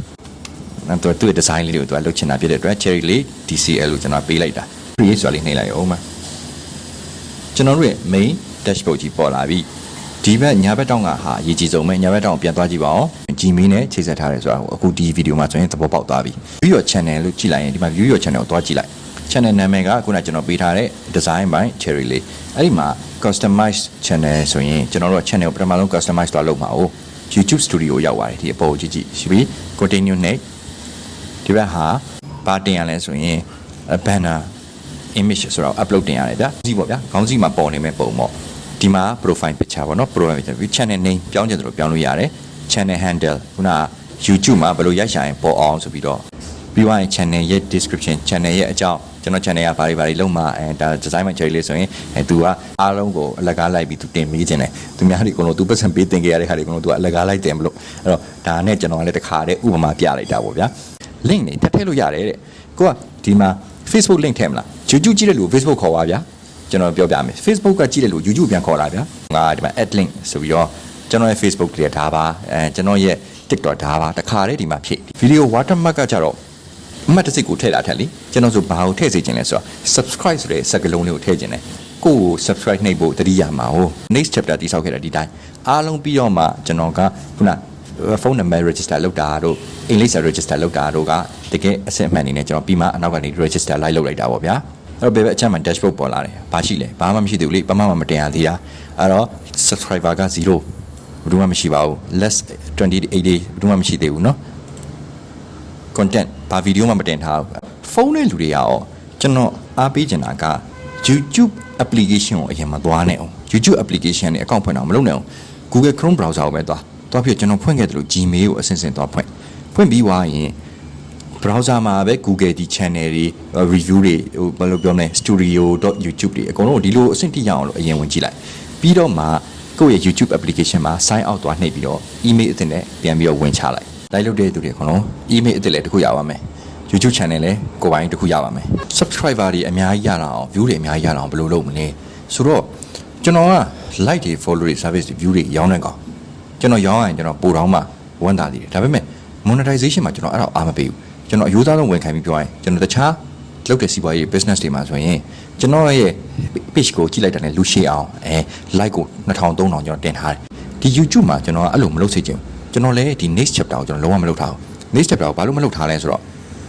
အဲ့တော့သူ့ရဲ့ design လေးတွေကိုသူကလုပ်ချင်တာဖြစ်တဲ့အတွက် cherry လေး DCL လို့ကျွန်တော်ပေးလိုက်တာ create ဆိုတာလေးနှိပ်လိုက်အောင်မှာကျွန်တော်တို့ရဲ့ main dashboard ကြီးပေါ်လာပြီဒီဘက်ညာဘက်တောင်းကဟာအရေးကြီးဆုံးပဲညာဘက်တောင်းကိုပြန်သွားကြည့်ပါဦး Gmail နဲ့ချိတ်ဆက်ထားတယ်ဆိုတာကိုအခုဒီဗီဒီယိုမှာဆိုရင်သဘောပေါက်သွားပြီ view your channel လို့ကြည့်လိုက်ရင်ဒီမှာ view your channel ကိုသွားကြည့်လိုက် channel နာမည်ကခုနကျွန်တော်ပေးထားတဲ့ design by cherry လေးအဲ့ဒီမှာ customize channel ဆိုရင်ကျွန်တော်တို့ channel ကိုပထမဆုံး customize သွားလုပ်မှာ哦 YouTube Studio ရောက်သွားတယ်ဒီအပေါ်ကိုကြည့်ကြည့်ရှိပြီ continue next ဒီဘက်ဟာဘာတင်ရလဲဆိုရင် banner image ဆိုတော့ upload တင်ရတယ်ဗျာကြည့်ပေါ့ဗျာခေါင်းစီမှာပေါ်နေမဲ့ပုံပေါ့ဒီမှာ profile picture ပေါ့နော် profile picture channel name ပြောင်းချင်တယ်လို့ပြောင်းလို့ရတယ် channel handle ခုန YouTube မှာဘယ်လိုရိုက်ရှာရင်ပေါ်အောင်ဆိုပြီးတော့ပြီးသွားရင် channel ရဲ့ description channel ရဲ့အကြောင်းကျွန်တော် channel ကဘာတွေဘာတွေလုံးမှာအဲဒါ design မှာ cherry လေးဆိုရင်အဲ तू ကအားလုံးကိုအလကားလိုက်ပြီး तू တင်ပေးခြင်းတယ်သူများတွေအကုန်လုံး तू ပတ်စံပေးတင်ခဲ့ရတဲ့ခါတွေအကုန်လုံး तू ကအလကားလိုက်တင်မလို့အဲ့တော့ဒါနဲ့ကျွန်တော်ကလည်းတခါတည်းဥပမာပြလိုက်တာပေါ့ဗျာ link နေတက်ထည့်လို့ရတယ်တဲ့ကိုကဒီမှာ Facebook link ထည့်မလား YouTube ကြည့်တဲ့လူ Facebook ခေါ်ပါဗျာကျွန်တော်ပြောပြမယ် Facebook ကကြည့်တဲ့လူ YouTube ပြန်ခေါ်တာဗျာငါဒီမှာ add link ဆိုပြီးတော့ကျွန်တော်ရဲ့ Facebook ကလေးဒါပါအဲကျွန်တော်ရဲ့ TikTok ဒါပါတခါတည်းဒီမှာဖြည့် video watermark ကကြတော့အမှတ်တစ်စိတ်ကိုထည့်လာထက်လीကျွန်တော်ဆိုဘာကိုထည့်စေချင်လဲဆိုတော့ subscribe ဆိုတဲ့စကားလုံးလေးကိုထည့်ခြင်းတယ်ကိုယ့်ကို subscribe နှိပ်ဖို့တတိယမှာဟို next chapter တိဆောက်ခဲ့တာဒီတိုင်းအားလုံးပြီးတော့မှကျွန်တော်ကခုန ဖုန်းနံပါတ် register လုပ်တာတို့အင်္ဂလိပ်စာ register လုပ်တာတို့ကတကယ်အစစ်အမှန်နေနဲ့ကျွန်တော်ပြီးမှအနောက်ကနေ register လိုက်လုပ်လိုက်တာပေါ့ဗျာအဲ့တော့ဘယ်ဘက်အချက်မှာ dashboard ပေါ်လာတယ်ဘာရှိလဲဘာမှမရှိသေးဘူးလေဘာမှမတင်ရသေးတာအဲ့တော့ subscriber က0ဘယ်သူမှမရှိပါဘူး less 28 day ဘယ်သူမှမရှိသေးဘူးเนาะ content ဘာဗီဒီယိုမှမတင်ထားဘူးဖုန်းနဲ့လူတွေရောကျွန်တော်အားပေးချင်တာက YouTube application ကိုအရင်မသွားနဲ့အောင် YouTube application နဲ့အကောင့်ဖွင့်အောင်မလုပ်နဲ့အောင် Google Chrome browser ကိုပဲသွား သွားပြီးကျွန်တော်ဖွင့်ခဲ့တယ်လို့ Gmail ကိုအဆင့်ဆင့်သွားဖွင့်ဖွင့်ပြီးွားရင် browser မှာပဲ Google ဒီ channel တွေ review တွေဟိုဘယ်လိုပြောမလဲ studio.youtube တွေအကုန်လုံးဒီလိုအဆင့်တိရအောင်လို့အရင်ဝင်ကြည့်လိုက်ပြီးတော့မှကိုယ့်ရဲ့ YouTube application မှာ sign out သွားနှိပ်ပြီးတော့ email အသစ်နဲ့ပြန်ပြီးတော့ဝင်ချလိုက်လိုက်လုပ်တဲ့သူတွေကတော့ email အသစ်လည်းတစ်ခုရပါမယ် YouTube channel လည်းကိုယ်ပိုင်တစ်ခုရပါမယ် subscriber တွေအများကြီးရလာအောင် view တွေအများကြီးရလာအောင်ဘယ်လိုလုပ်မလဲဆိုတော့ကျွန်တော်က like တွေ follow တွေ service တွေ view တွေရောင်းနေကောင် ကျွန်တော်ရောင်းရရင်ကျွန်တော်ပိုတောင်းမှဝန်တာသေးတယ်ဒါပေမဲ့ monetization မှာကျွန်တော်အဲ့တော့အားမပေးဘူးကျွန်တော်အယူသားဆုံးဝန်ခံပြီးပြောရင်ကျွန်တော်တခြားလုပ်တဲ့စီးပွားရေး business တွေမှာဆိုရင်ကျွန်တော်ရဲ့ page ကိုကြည့်လိုက်တာနဲ့လူရှေ့အောင်အဲ like ကို2000 3000ကျွန်တော်တင်ထားတယ်ဒီ YouTube မှာကျွန်တော်ကအဲ့လိုမလုပ်စေချင်ဘူးကျွန်တော်လည်းဒီ next chapter ကိုကျွန်တော်လုံးဝမလုပ်ထားဘူး next chapter ကိုဘာလို့မလုပ်ထားလဲဆိုတော့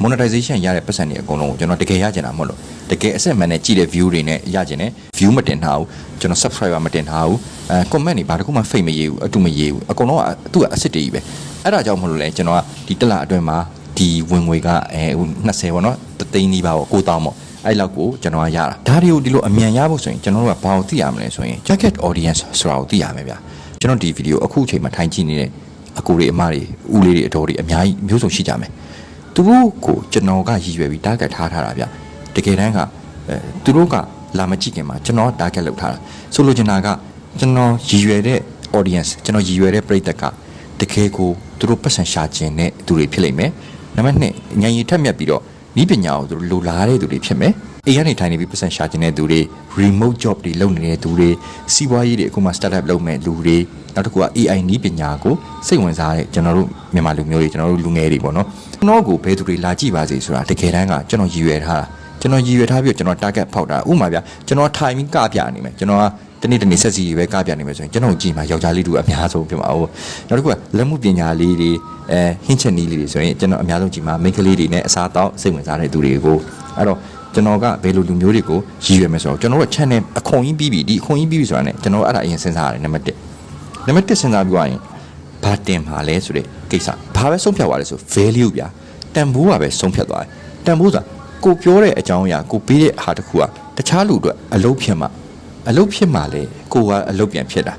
monetization ရတဲ့ပတ်စံတွေအကုန်လုံးကိုကျွန်တော်တကယ်ရကျင်တာမဟုတ်လို့တကယ်အဆက်မှန်နဲ့ကြည့်တဲ့ view တွေနဲ့ရကျင်တယ် view မတင်ထားဘူးကျွန်တော် subscriber မတင်ထားဘူးအဲ comment တွေဘာတစ်ခုမှ fake မရေးဘူးအတူမရေးဘူးအကုန်လုံးကသူ့ကအစ်စ်တွေကြီးပဲအဲ့ဒါကြောင့်မလို့လဲကျွန်တော်ကဒီတစ်လအတွင်းမှာဒီဝင်ငွေကအဲ20ပေါ့နော်တသိန်းနီးပါးပေါ့9000ပေါ့အဲ့လောက်ကိုကျွန်တော်ကရတာဒါတွေကိုဒီလိုအမြန်ရဖို့ဆိုရင်ကျွန်တော်တို့ကဘာကိုသိရမလဲဆိုရင် jacket audience ဆိုတာကိုသိရမယ်ဗျာကျွန်တော်ဒီဗီဒီယိုအခုအချိန်မှာထိုင်ကြည့်နေတဲ့အကူတွေအမတွေဦးလေးတွေအတော်တွေအများကြီးမျိုးစုံရှိကြမယ် သူတို့ကိုကျွန်တော်ကရည်ရွယ်ပြီး target ထားထားတာဗျတကယ်တမ်းကအဲသူတို့ကလာမကြည့်ခင်မှာကျွန်တော် target လုပ်ထားတာဆိုလိုချင်တာကကျွန်တော်ရည်ရွယ်တဲ့ audience ကျွန်တော်ရည်ရွယ်တဲ့ပရိသတ်ကတကယ်ကိုသူတို့ပတ်စံရှာခြင်းတဲ့သူတွေဖြစ်လိမ့်မယ်နံပါတ်2ဉာဏ်ရည်ထက်မြက်ပြီးတော့ဤပညာကိုသူတို့လိုလားတဲ့သူတွေဖြစ်မယ် အိမ်ကနေထိုင်နေပြီးပတ်စံရှာခြင်းတဲ့သူတွေ remote job တွေလုပ်နေတဲ့သူတွေစီးပွားရေးတွေအခုမှ startup လုပ်မဲ့လူတွေနောက်တစ်ခုက AI နည်းပညာကိုစိတ်ဝင်စားတဲ့ကျွန်တော်တို့မြန်မာလူမျိုးတွေကျွန်တော်တို့လူငယ်တွေပေါ့နော်ကျွန်တော်ကိုဘယ်သူတွေလာကြည့်ပါစေဆိုတာတကယ်တမ်းကကျွန်တော်ရည်ရွယ်ထားတာကျွန်တော်ရည်ရွယ်ထားပြီးတော့ကျွန်တော် target ဖောက်တာဥပမာဗျာကျွန်တော်ထိုင်ပြီးကပြနေမယ်ကျွန်တော်ကတနေ့တနေ့ဆက်စီပဲကပြနေမယ်ဆိုရင်ကျွန်တော်ကြည့်မှာယောက်ျားလေးတူအများဆုံးဖြစ်မှာဟုတ်နောက်တစ်ခုကလက်မှုပညာလေးတွေအဲဟင်းချက်နည်းလေးတွေဆိုရင်ကျွန်တော်အများဆုံးကြည့်မှာမိန်းကလေးတွေနဲ့အစားအသောက်စိတ်ဝင်စားတဲ့သူတွေကိုအဲ့တော့ ကျွန်တော်ကဘယ်လိုလူမျိုးတွေကိုရည်ရွယ်မယ်ဆိုတော့ကျွန်တော်တို့ channel အခွန်ကြီးပြီးပြီဒီအခွန်ကြီးပြီးပြီဆိုတာ ਨੇ ကျွန်တော်အဲ့ဒါအရင်စဉ်းစားရတယ်နံပါတ်1နံပါတ်1စဉ်းစားပြီးသွားရင်ဘာတင်ပါလဲဆိုတဲ့ကိစ္စဘာပဲဆုံးဖြတ်သွားလဲဆို value ဗျာတန်ဖိုးကပဲဆုံးဖြတ်သွားတယ်တန်ဖိုးဆိုတာကိုပြောတဲ့အကြောင်းအရာကိုပေးတဲ့ဟာတစ်ခုကတခြားလူအတွက်အလုပ်ဖြစ်မှာအလုပ်ဖြစ်မှာလေကိုကအလုပ်ပြန်ဖြစ်တာ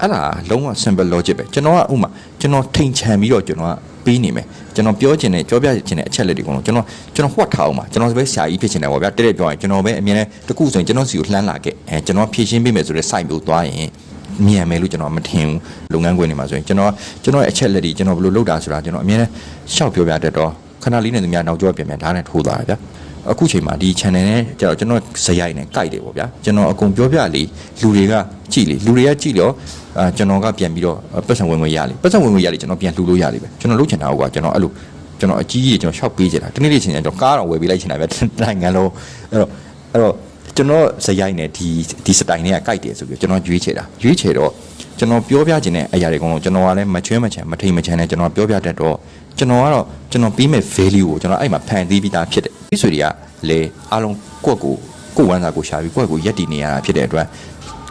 အဲ့ဒါလုံးဝ simple logic ပဲကျွန်တော်ကဥမာကျွန်တော်ထိန်ချန်ပြီးတော့ကျွန်တော်က ပေးနေမယ်ကျွန်တော်ပြောချင်တဲ့ပြောပြချင်တဲ့အချက်လက်တွေကတော့ကျွန်တော်ကျွန်တော်ဟွက်ထားအောင်ပါကျွန်တော်ပဲဆရာကြီးဖြစ်ချင်တယ်ပေါ့ဗျာတဲ့တဲ့ပြောရင်ကျွန်တော်ပဲအမြင်နဲ့တခုဆိုရင်ကျွန်တော်စီကိုလှမ်းလာခဲ့အဲကျွန်တော်ဖြည့်ရှင်းပေးမယ်ဆိုတဲ့ site မျိုးသွားရင်မြန်မယ်လို့ကျွန်တော်မထင်ဘူးလုပ်ငန်းခွင်တွေမှာဆိုရင်ကျွန်တော်ကျွန်တော်ရဲ့အချက်လက်တွေကျွန်တော်ဘယ်လိုလုပ်တာဆိုတာကျွန်တော်အမြင်နဲ့ရှောက်ပြောပြတတ်တော့ခဏလေးနဲ့သူများနောက်ကျောပြန်ပြန်ဓာတ်နဲ့ထိုးသွားတယ်ဗျာ အခုချိန်မှာဒီ channel နဲ့ကျတော့ကျွန်တော်ဇယိုက်နဲ့ကြိုက်တယ်ပေါ့ဗျာကျွန်တော်အကုန်ပြောပြလေလူတွေကကြည့်လေလူတွေကကြည့်တော့အာကျွန်တော်ကပြန်ပြီးတော့ပတ်စံဝင်ဝင်ရလေပတ်စံဝင်ဝင်ရလေကျွန်တော်ပြန်လှူလို့ရလေပဲကျွန်တော်လုပ်ချင်တာကကျွန်တော်အဲ့လိုကျွန်တော်အကြီးကြီးကျွန်တော်ရှောက်ပေးချင်တာတနေ့နေ့ချင်းကျွန်တော်ကားတော့ဝယ်ပေးလိုက်ချင်တာပဲနိုင်ငံလုံးအဲ့တော့အဲ့တော့ကျွန်တော်ဇယိုက်နဲ့ဒီဒီစတိုင်တွေကကြိုက်တယ်ဆိုပြီးကျွန်တော်ရွေးချယ်တာရွေးချယ်တော့ကျွန်တော်ပြောပြချင်တဲ့အရာတွေအကုန်လုံးကျွန်တော်ကလည်းမချွဲမချမ်းမထိန်မချမ်းနဲ့ကျွန်တော်ပြောပြတတ်တော့ ကျွန်တော်ကတော့ကျွန်တော်ပြီးမဲ့ value ကိုကျွန်တော်အဲ့မှာဖန်တီးပြီးသားဖြစ်တယ်ဒီဆိုတွေကလေအားလုံးကိုယ့်ကိုကိုယ်ဝမ်းစာကိုရှာပြီးကိုယ့်ကိုရက်တည်နေရတာဖြစ်တဲ့အတွက်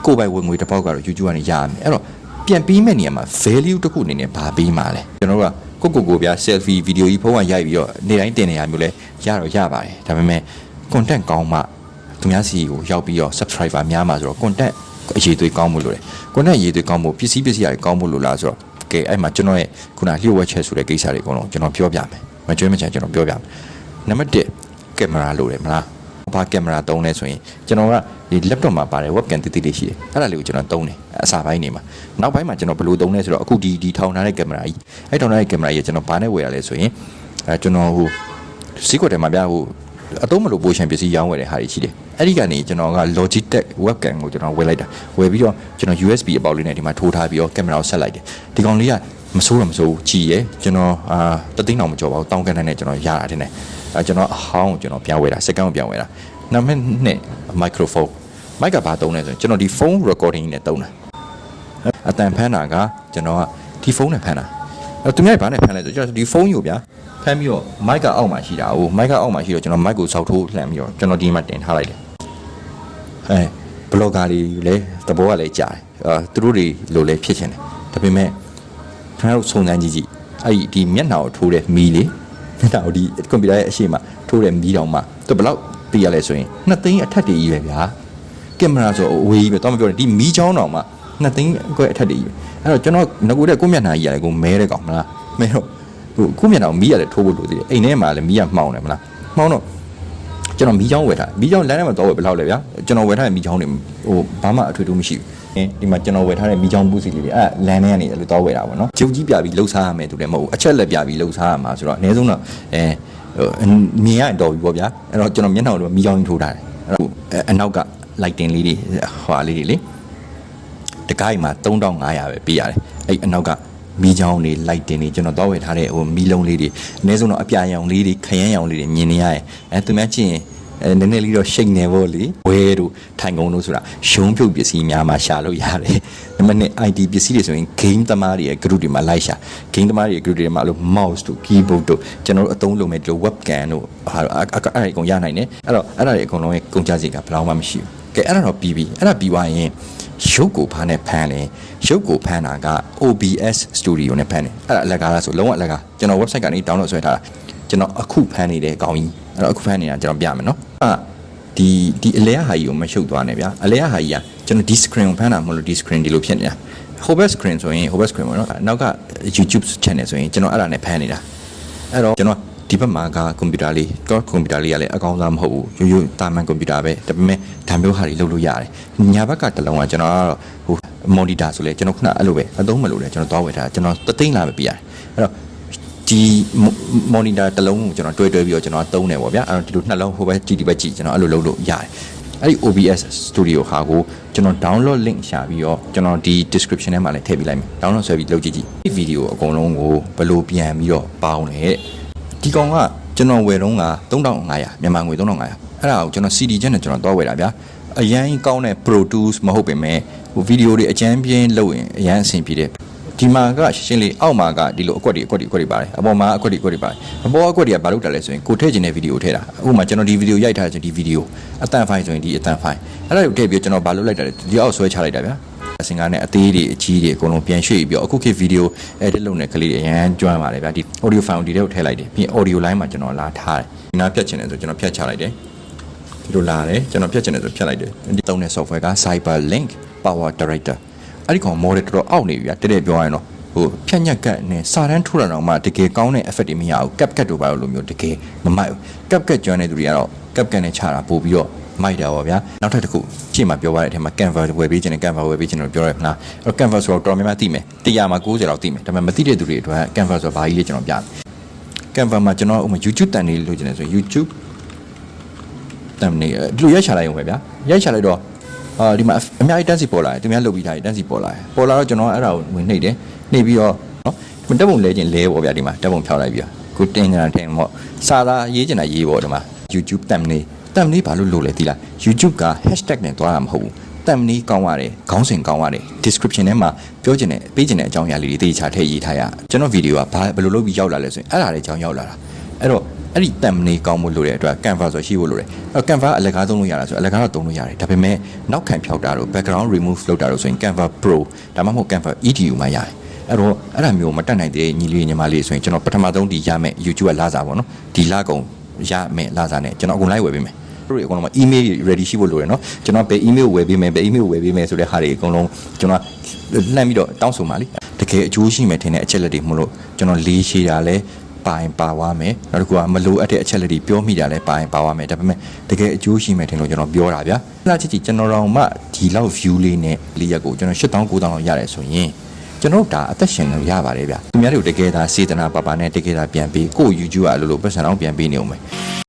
ကိုယ်ပိုင်ဝင်ငွေတစ်ပေါက်ကတော့ YouTube ကနေရရမယ်အဲ့တော့ပြန်ပြီးမဲ့နေရာမှာ value တစ်ခုအနေနဲ့ဘာပြီးမှာလဲကျွန်တော်တို့ကကိုကိုကိုပြ selfie ဗီဒီယိုကြီးဖုန်းကရိုက်ပြီးတော့နေတိုင်းတင်နေရမျိုးလဲရတော့ရပါတယ်ဒါပေမဲ့ content ကောင်းမှသူများစီကိုရောက်ပြီးတော့ subscriber များမှာဆိုတော့ content အရေးသွေးကောင်းမှုလို့လေ content အရေးသွေးကောင်းမှုပစ္စည်းပစ္စည်းတွေကောင်းမှုလို့လားဆိုတော့ ကဲအဲ့မှာကျွန်တော်ရဲ့ခုနလျှို့ဝှက်ချက်ဆိုတဲ့ကိစ္စတွေအကုန်လုံးကျွန်တော်ပြောပြမယ်မကြွေးမချင်ကျွန်တော်ပြောပြမယ်နံပါတ်1ကင်မရာလိုတယ်မလားဘာကင်မရာသုံးလဲဆိုရင်ကျွန်တော်ကဒီ laptop မှာပါတယ် webcam တိတိလေးရှိတယ်အဲ့ဒါလေးကိုကျွန်တော်သုံးတယ်အစာပိုင်းနေမှာနောက်ပိုင်းမှာကျွန်တော်ဘယ်လိုသုံးလဲဆိုတော့အခုဒီဒီထောင်ထားတဲ့ကင်မရာကြီးအဲ့ထောင်ထားတဲ့ကင်မရာကြီးကျွန်တော်ဘာနဲ့ဝယ်ရလဲဆိုရင်အဲကျွန်တော်ဟိုစီးကွက်ထဲမှာဗျာဟို အသုံးမလို့ပိုရှင်ပစ္စည်းရောင်းဝယ်တဲ့ဟာတွေရှိတယ်အဲ့ဒီကနေကျွန်တော်က Logitech webcam ကိုကျွန်တော်ဝယ်လိုက်တာဝယ်ပြီးတော့ကျွန်တော် USB အပေါက်လေးနဲ့ဒီမှာထိုးထားပြီးတော့ကင်မရာကိုဆက်လိုက်တယ်ဒီကောင်လေးကမဆိုးတော့မဆိုးကြည်ရယ်ကျွန်တော်အာတသိန်းအောင်မကြော်ပါဘူးတောင်းကန်တဲ့နဲ့ကျွန်တော်ရတာတင်တယ်အဲကျွန်တော်အဟောင်းကိုကျွန်တော်ပြန်ဝယ်တာစကန်ကိုပြန်ဝယ်တာနံပါတ်2 microphone မိုက်ကဘာသုံးလဲဆိုရင်ကျွန်တော်ဒီ phone recording နဲ့သုံးတာအတန်ဖမ်းတာကကျွန်တော်ကဒီဖုန်းနဲ့ဖမ်းတာ အဲသူများဘာနဲ့ဖမ်းလဲဆိုကျွန်တော်ဒီဖုန်းယူဗျာဖမ်းပြီးတော့မိုက်ကအောက်မှာရှိတာဟိုမိုက်ကအောက်မှာရှိတော့ကျွန်တော်မိုက်ကိုစောက်ထိုးလှမ်းပြီးတော့ကျွန်တော်ဒီမှာတင်ထားလိုက်တယ်အဲဘလော့ဂါတွေလည်းသဘောကလည်းကြားတယ်အာသူတို့တွေလိုလည်းဖြစ်ချင်တယ်ဒါပေမဲ့ခင်ဗျားတို့စုံစမ်းကြည့်ကြည့်အဲ့ဒီဒီမျက်နှာကိုထိုးတဲ့မီးလေးမျက်နှာကိုဒီကွန်ပျူတာရဲ့အရှိမထိုးတဲ့မီးတောင်မှသူဘယ်လောက်ပြရလဲဆိုရင်နှစ်သိန်းအထက်တည်းကြီးပဲဗျာကင်မရာဆိုအဝေးကြီးပဲတော့မပြောနဲ့ဒီမီးချောင်းတောင်မှ နှစ်သိန်းခွဲအထက်တည်းကြီးပဲအဲ့တော့ကျွန်တော်ငကူတဲ့ကိုမျက်နှာကြီးရတယ်ကိုမဲတဲ့ကောင်မလားမဲတော့ဟိုကိုမျက်နှာကိုမီးရတယ်ထိုးဖို့လိုသေးတယ်အိမ်ထဲမှာလည်းမီးရမှောင်းတယ်မလားမှောင်းတော့ကျွန်တော်မီးချောင်းဝယ်ထားမီးချောင်းလမ်းထဲမှာတော့ဝယ်ဘယ်လောက်လဲဗျာကျွန်တော်ဝယ်ထားတဲ့မီးချောင်းတွေဟိုဘာမှအထွေထူးမရှိဘူးအင်းဒီမှာကျွန်တော်ဝယ်ထားတဲ့မီးချောင်းပူစီလေးတွေအဲ့လမ်းထဲကနေလို့တော့ဝယ်တာပေါ့နော်ဂျုံကြီးပြပြီးလှုပ်ရှားရမယ်သူလည်းမဟုတ်ဘူးအချက်လက်ပြပြီးလှုပ်ရှားရမှာဆိုတော့အနည်းဆုံးတော့အဲဟိုမြင်ရရင်တော်ပြီပေါ့ဗျာအဲ့တော့ကျွန်တော်မျက်နှာတော့မီးချောင်းကြီးထိုးထားတယ်အဲ့တော့အနောက်က lighting လေးတွေဟွာလေးတွေလေ တကိုင်းမှာ3500ပဲပေးရတယ်အဲ့အနောက်ကမီးချောင်းတွေ light တင်တွေကျွန်တော်တော့ဝယ်ထားတဲ့ဟိုမီးလုံးလေးတွေအနည်းဆုံးတော့အပြာရောင်လေးတွေခရမ်းရောင်လေးတွေမြင်နေရတယ်အဲသူများချင်းအဲနည်းနည်းလေးတော့ရှိတ်နေဖို့လေဝဲတို့ထိုင်ကုန်တို့ဆိုတာရုံးဖြုတ်ပစ္စည်းများမှာရှာလို့ရတယ်နံပါတ်1 IT ပစ္စည်းတွေဆိုရင် game သမားတွေရဲ့ group တွေမှာလိုက်ရှာ game သမားတွေရဲ့ group တွေမှာလို့ mouse တို့ keyboard တို့ကျွန်တော်တို့အသုံးလုပ်မဲ့ဒီလို webcam တို့ဟာအဲ့အဲ့ဒါတွေအကုန်ရနိုင်တယ်အဲ့တော့အဲ့ဒါတွေအကုန်လုံးရဲ့ကုန်ကျစရိတ်ကဘယ်တော့မှမရှိဘူးကဲအဲ့ဒါတော့ပြီးပြီအဲ့ဒါပြီးသွားရင် ရုပ်ကိုဖားနဲ့ဖမ်းတယ်ရုပ်ကိုဖမ်းတာက OBS Studio နဲ့ဖမ်းတယ်အဲ့ဒါအလကားလားဆိုလုံးဝအလကားကျွန်တော် website ကနေ download ဆွဲထားတာကျွန်တော်အခုဖမ်းနေတဲ့အကောင်ကြီးအဲ့တော့အခုဖမ်းနေတာကျွန်တော်ပြမယ်နော်အာဒီဒီအလဲဟာကြီးကိုမရှုပ်သွားနဲ့ဗျာအလဲဟာကြီးကကျွန်တော်ဒီ screen ကိုဖမ်းတာမဟုတ်လို့ဒီ screen ဒီလိုဖြစ်နေတာ Hobet screen ဆိုရင် Hobet screen ပေါ့နော်နောက်က YouTube channel ဆိုရင်ကျွန်တော်အဲ့ဒါနဲ့ဖမ်းနေတာအဲ့တော့ကျွန်တော် ဒီဘက်မှာကကွန်ပျူတာလေးကောကွန်ပျူတာလေးကလည်းအကောင်းစားမဟုတ်ဘူးရိုးရိုးတာမန်ကွန်ပျူတာပဲဒါပေမဲ့ဒါမျိုးဟာတွေလုပ်လို့ရတယ်ညာဘက်ကတလုံးကကျွန်တော်ကတော့ဟိုမော်နီတာဆိုလဲကျွန်တော်ခုနအဲ့လိုပဲအသုံးမလို့လဲကျွန်တော်သွားဝယ်ထားကျွန်တော်တသိန်းလာပဲပြရတယ်အဲ့တော့ဒီမော်နီတာတစ်လုံးကိုကျွန်တော်တွဲတွဲပြီးတော့ကျွန်တော်သုံးတယ်ပေါ့ဗျာအဲ့တော့ဒီလိုနှလုံးဟိုဘက်ကြည့်ဒီဘက်ကြည့်ကျွန်တော်အဲ့လိုလုပ်လို့ရတယ်အဲ့ဒီ OBS Studio ဟာကိုကျွန်တော် download link ရှာပြီးတော့ကျွန်တော်ဒီ description ထဲမှာလည်းထည့်ပေးလိုက်မယ် download ဆွဲပြီးလုပ်ကြည့်ကြည့်ဒီ video အကုန်လုံးကိုဘယ်လိုပြန်ပြီးတော့ပေါင်းလဲတဲ့ ဒီကောင်ကကျွန်တော်ဝယ်တော့က3500မြန်မာငွေ3500အဲ့ဒါကိုကျွန်တော် CD ချက်နဲ့ကျွန်တော်တော့ဝယ်တာဗျာအရန်ကောင်းတဲ့ Pro Tools မဟုတ်ပေမဲ့ဟို video တွေအကျန်းပြင်းလုပ်ရင်အရန်အဆင်ပြေတယ်ဒီမှာကရှင်းလေးအောက်မှာကဒီလိုအကွက်တွေအကွက်တွေအကွက်တွေပါတယ်အပေါ်မှာအကွက်တွေအကွက်တွေပါတယ်အပေါ်အကွက်တွေကဘာလို့တက်လဲဆိုရင်ကိုထည့်ခြင်းတဲ့ဗီဒီယိုထည့်တာအခုမှကျွန်တော်ဒီဗီဒီယိုရိုက်ထားခြင်းဒီဗီဒီယိုအတန်ဖိုင်ဆိုရင်ဒီအတန်ဖိုင်အဲ့ဒါကိုထည့်ပြီးကျွန်တော်ဘာလို့လိုက်တာလဲဒီအောက်ဆွဲချလိုက်တာဗျာ အစင်ကားနဲ့အသေးတွေအကြီးတွေအကုန်လုံးပြန်ရွှေ့ပြီးတော့အခုခေတ်ဗီဒီယို edit လုပ်နေကလေးတွေအရန်ကျွမ်းပါတယ်ဗျာဒီ audio file ဒီထဲကိုထည့်လိုက်တယ်ပြီးရင် audio line မှာကျွန်တော်လာထားတယ်ဒီနားဖြတ်ချင်တယ်ဆိုကျွန်တော်ဖြတ်ချလိုက်တယ်ဒီလိုလာတယ်ကျွန်တော်ဖြတ်ချင်တယ်ဆိုဖြတ်လိုက်တယ်ဒီသုံးတဲ့ software က Cyberlink Power Director အဲ့ဒီကောင် model တော်တော်အောက်နေပြီဗျာတဲ့တဲ့ပြောရရင်တော့ဟိုဖြတ်ညက်ကတ်နဲ့စာတန်းထိုးတာတော့မှတကယ်ကောင်းတဲ့ effect တွေမရဘူး cap cut တို့ဘာလို့လိုမျိုးတကယ်မမိုက်ဘူး cap cut ကျွမ်းတဲ့သူတွေကတော့ cap cut နဲ့ချတာပို့ပြီးတော့ မိုက်တာပါဗျာနောက်ထပ်တစ်ခုရှေ့မှာပြောရတဲ့အထက်မှာ Canva ဝယ်ပေးခြင်းနဲ့ Canva ဝယ်ပေးခြင်းလို့ပြောရမှာအဲ့တော့ Canva ဆိုတော့တော်တော်များများသိမယ်100မှာ90လောက်သိမယ်ဒါပေမဲ့မသိတဲ့သူတွေအတွက် Canva ဆိုတော့ဘာကြီးလဲကျွန်တော်ပြမယ် Canva မှာကျွန်တော်ဥပမာ YouTube တန်လေးလို့ကျင်တယ်ဆိုရင် YouTube တန်နေဒီလိုရိုက်ချလိုက်ရုံပဲဗျာရိုက်ချလိုက်တော့အာဒီမှာအများကြီးတန်းစီပေါ်လာတယ်သူများလုတ်ပြီးထားတယ်တန်းစီပေါ်လာတယ်ပေါ်လာတော့ကျွန်တော်အဲ့ဒါကိုဝင်နှိပ်တယ်နှိပ်ပြီးတော့နော်တက်ပုံလဲခြင်းလဲပေါ့ဗျာဒီမှာတက်ပုံဖြောက်လိုက်ပြီးတော့ကိုတင်ကြတာတင်ပေါ့စာလာရေးကျင်တာရေးပေါ့ဒီမှာ YouTube တန်နေ တန်နေဘာလို့လို့လဲသိလား YouTube က hashtag နဲ့သွားတာမဟုတ်ဘူးတန်နေကောင်းရတယ်ခေါင်းစဉ်ကောင်းရတယ် description ထဲမှာပြောချင်တဲ့ပေးချင်တဲ့အကြောင်းအရာလေးတွေတေချာထည့်ရေးထားရကျွန်တော်ဗီဒီယိုကဘာဘယ်လိုလုပ်ပြီးရောက်လာလဲဆိုရင်အဲ့ဒါလေးအကြောင်းရောက်လာတာအဲ့တော့အဲ့ဒီတမ်နေကောင်းမှုလို့တဲ့အတွက် Canva ဆိုရှိဖို့လို့တယ်အဲ့တော့ Canva အလကားသုံးလို့ရတာဆိုအလကားတော့သုံးလို့ရတယ်ဒါပေမဲ့နောက်ခံဖြောက်တာတို့ background remove လုပ်တာတို့ဆိုရင် Canva Pro ဒါမှမဟုတ် Canva EDU မှာရတယ်အဲ့တော့အဲ့ဒါမျိုးမတက်နိုင်တဲ့ညီလေးညီမလေးဆိုရင်ကျွန်တော်ပထမဆုံးဒီရမယ် YouTube ကလာစားပေါ့နော်ဒီလာကုန်ရမယ်လာစားနဲ့ကျွန်တော်အကုန်လိုက်ဝယ်ပေးမယ် တို့အကုန်လုံး email ready ရှိဖို့လိုတယ်နော်ကျွန်တော်ဘယ် email ဝယ်ပေးမယ်ဘယ် email ဝယ်ပေးမယ်ဆိုတဲ့ဟာတွေအကုန်လုံးကျွန်တော်လှမ်းပြီးတော့တောင်းဆိုပါလိတကယ်အကျိုးရှိမယ်ထင်တဲ့အချက်လက်တွေမလို့ကျွန်တော်လေးရှိတာလဲပါရင်ပါသွားမယ်နောက်တစ်ခုကမလိုအပ်တဲ့အချက်လက်တွေပြောမိတာလဲပါရင်ပါသွားမယ်ဒါပေမဲ့တကယ်အကျိုးရှိမယ်ထင်လို့ကျွန်တော်ပြောတာဗျာလာချစ်ချစ်ကျွန်တော်တော့မှဒီလောက် view လေးနဲ့လေးရက်ကိုကျွန်တော်8000 9000လောက်ရတယ်ဆိုရင်ကျွန်တော်တို့ဒါအသက်ရှင်လို့ရပါတယ်ဗျာသူများတွေကိုတကယ်ဒါစေတနာပါပါနဲ့တကယ်ဒါပြန်ပေးကို YouTube ကအလိုလိုပတ်စံအောင်ပြန်ပေးနေအောင်မယ်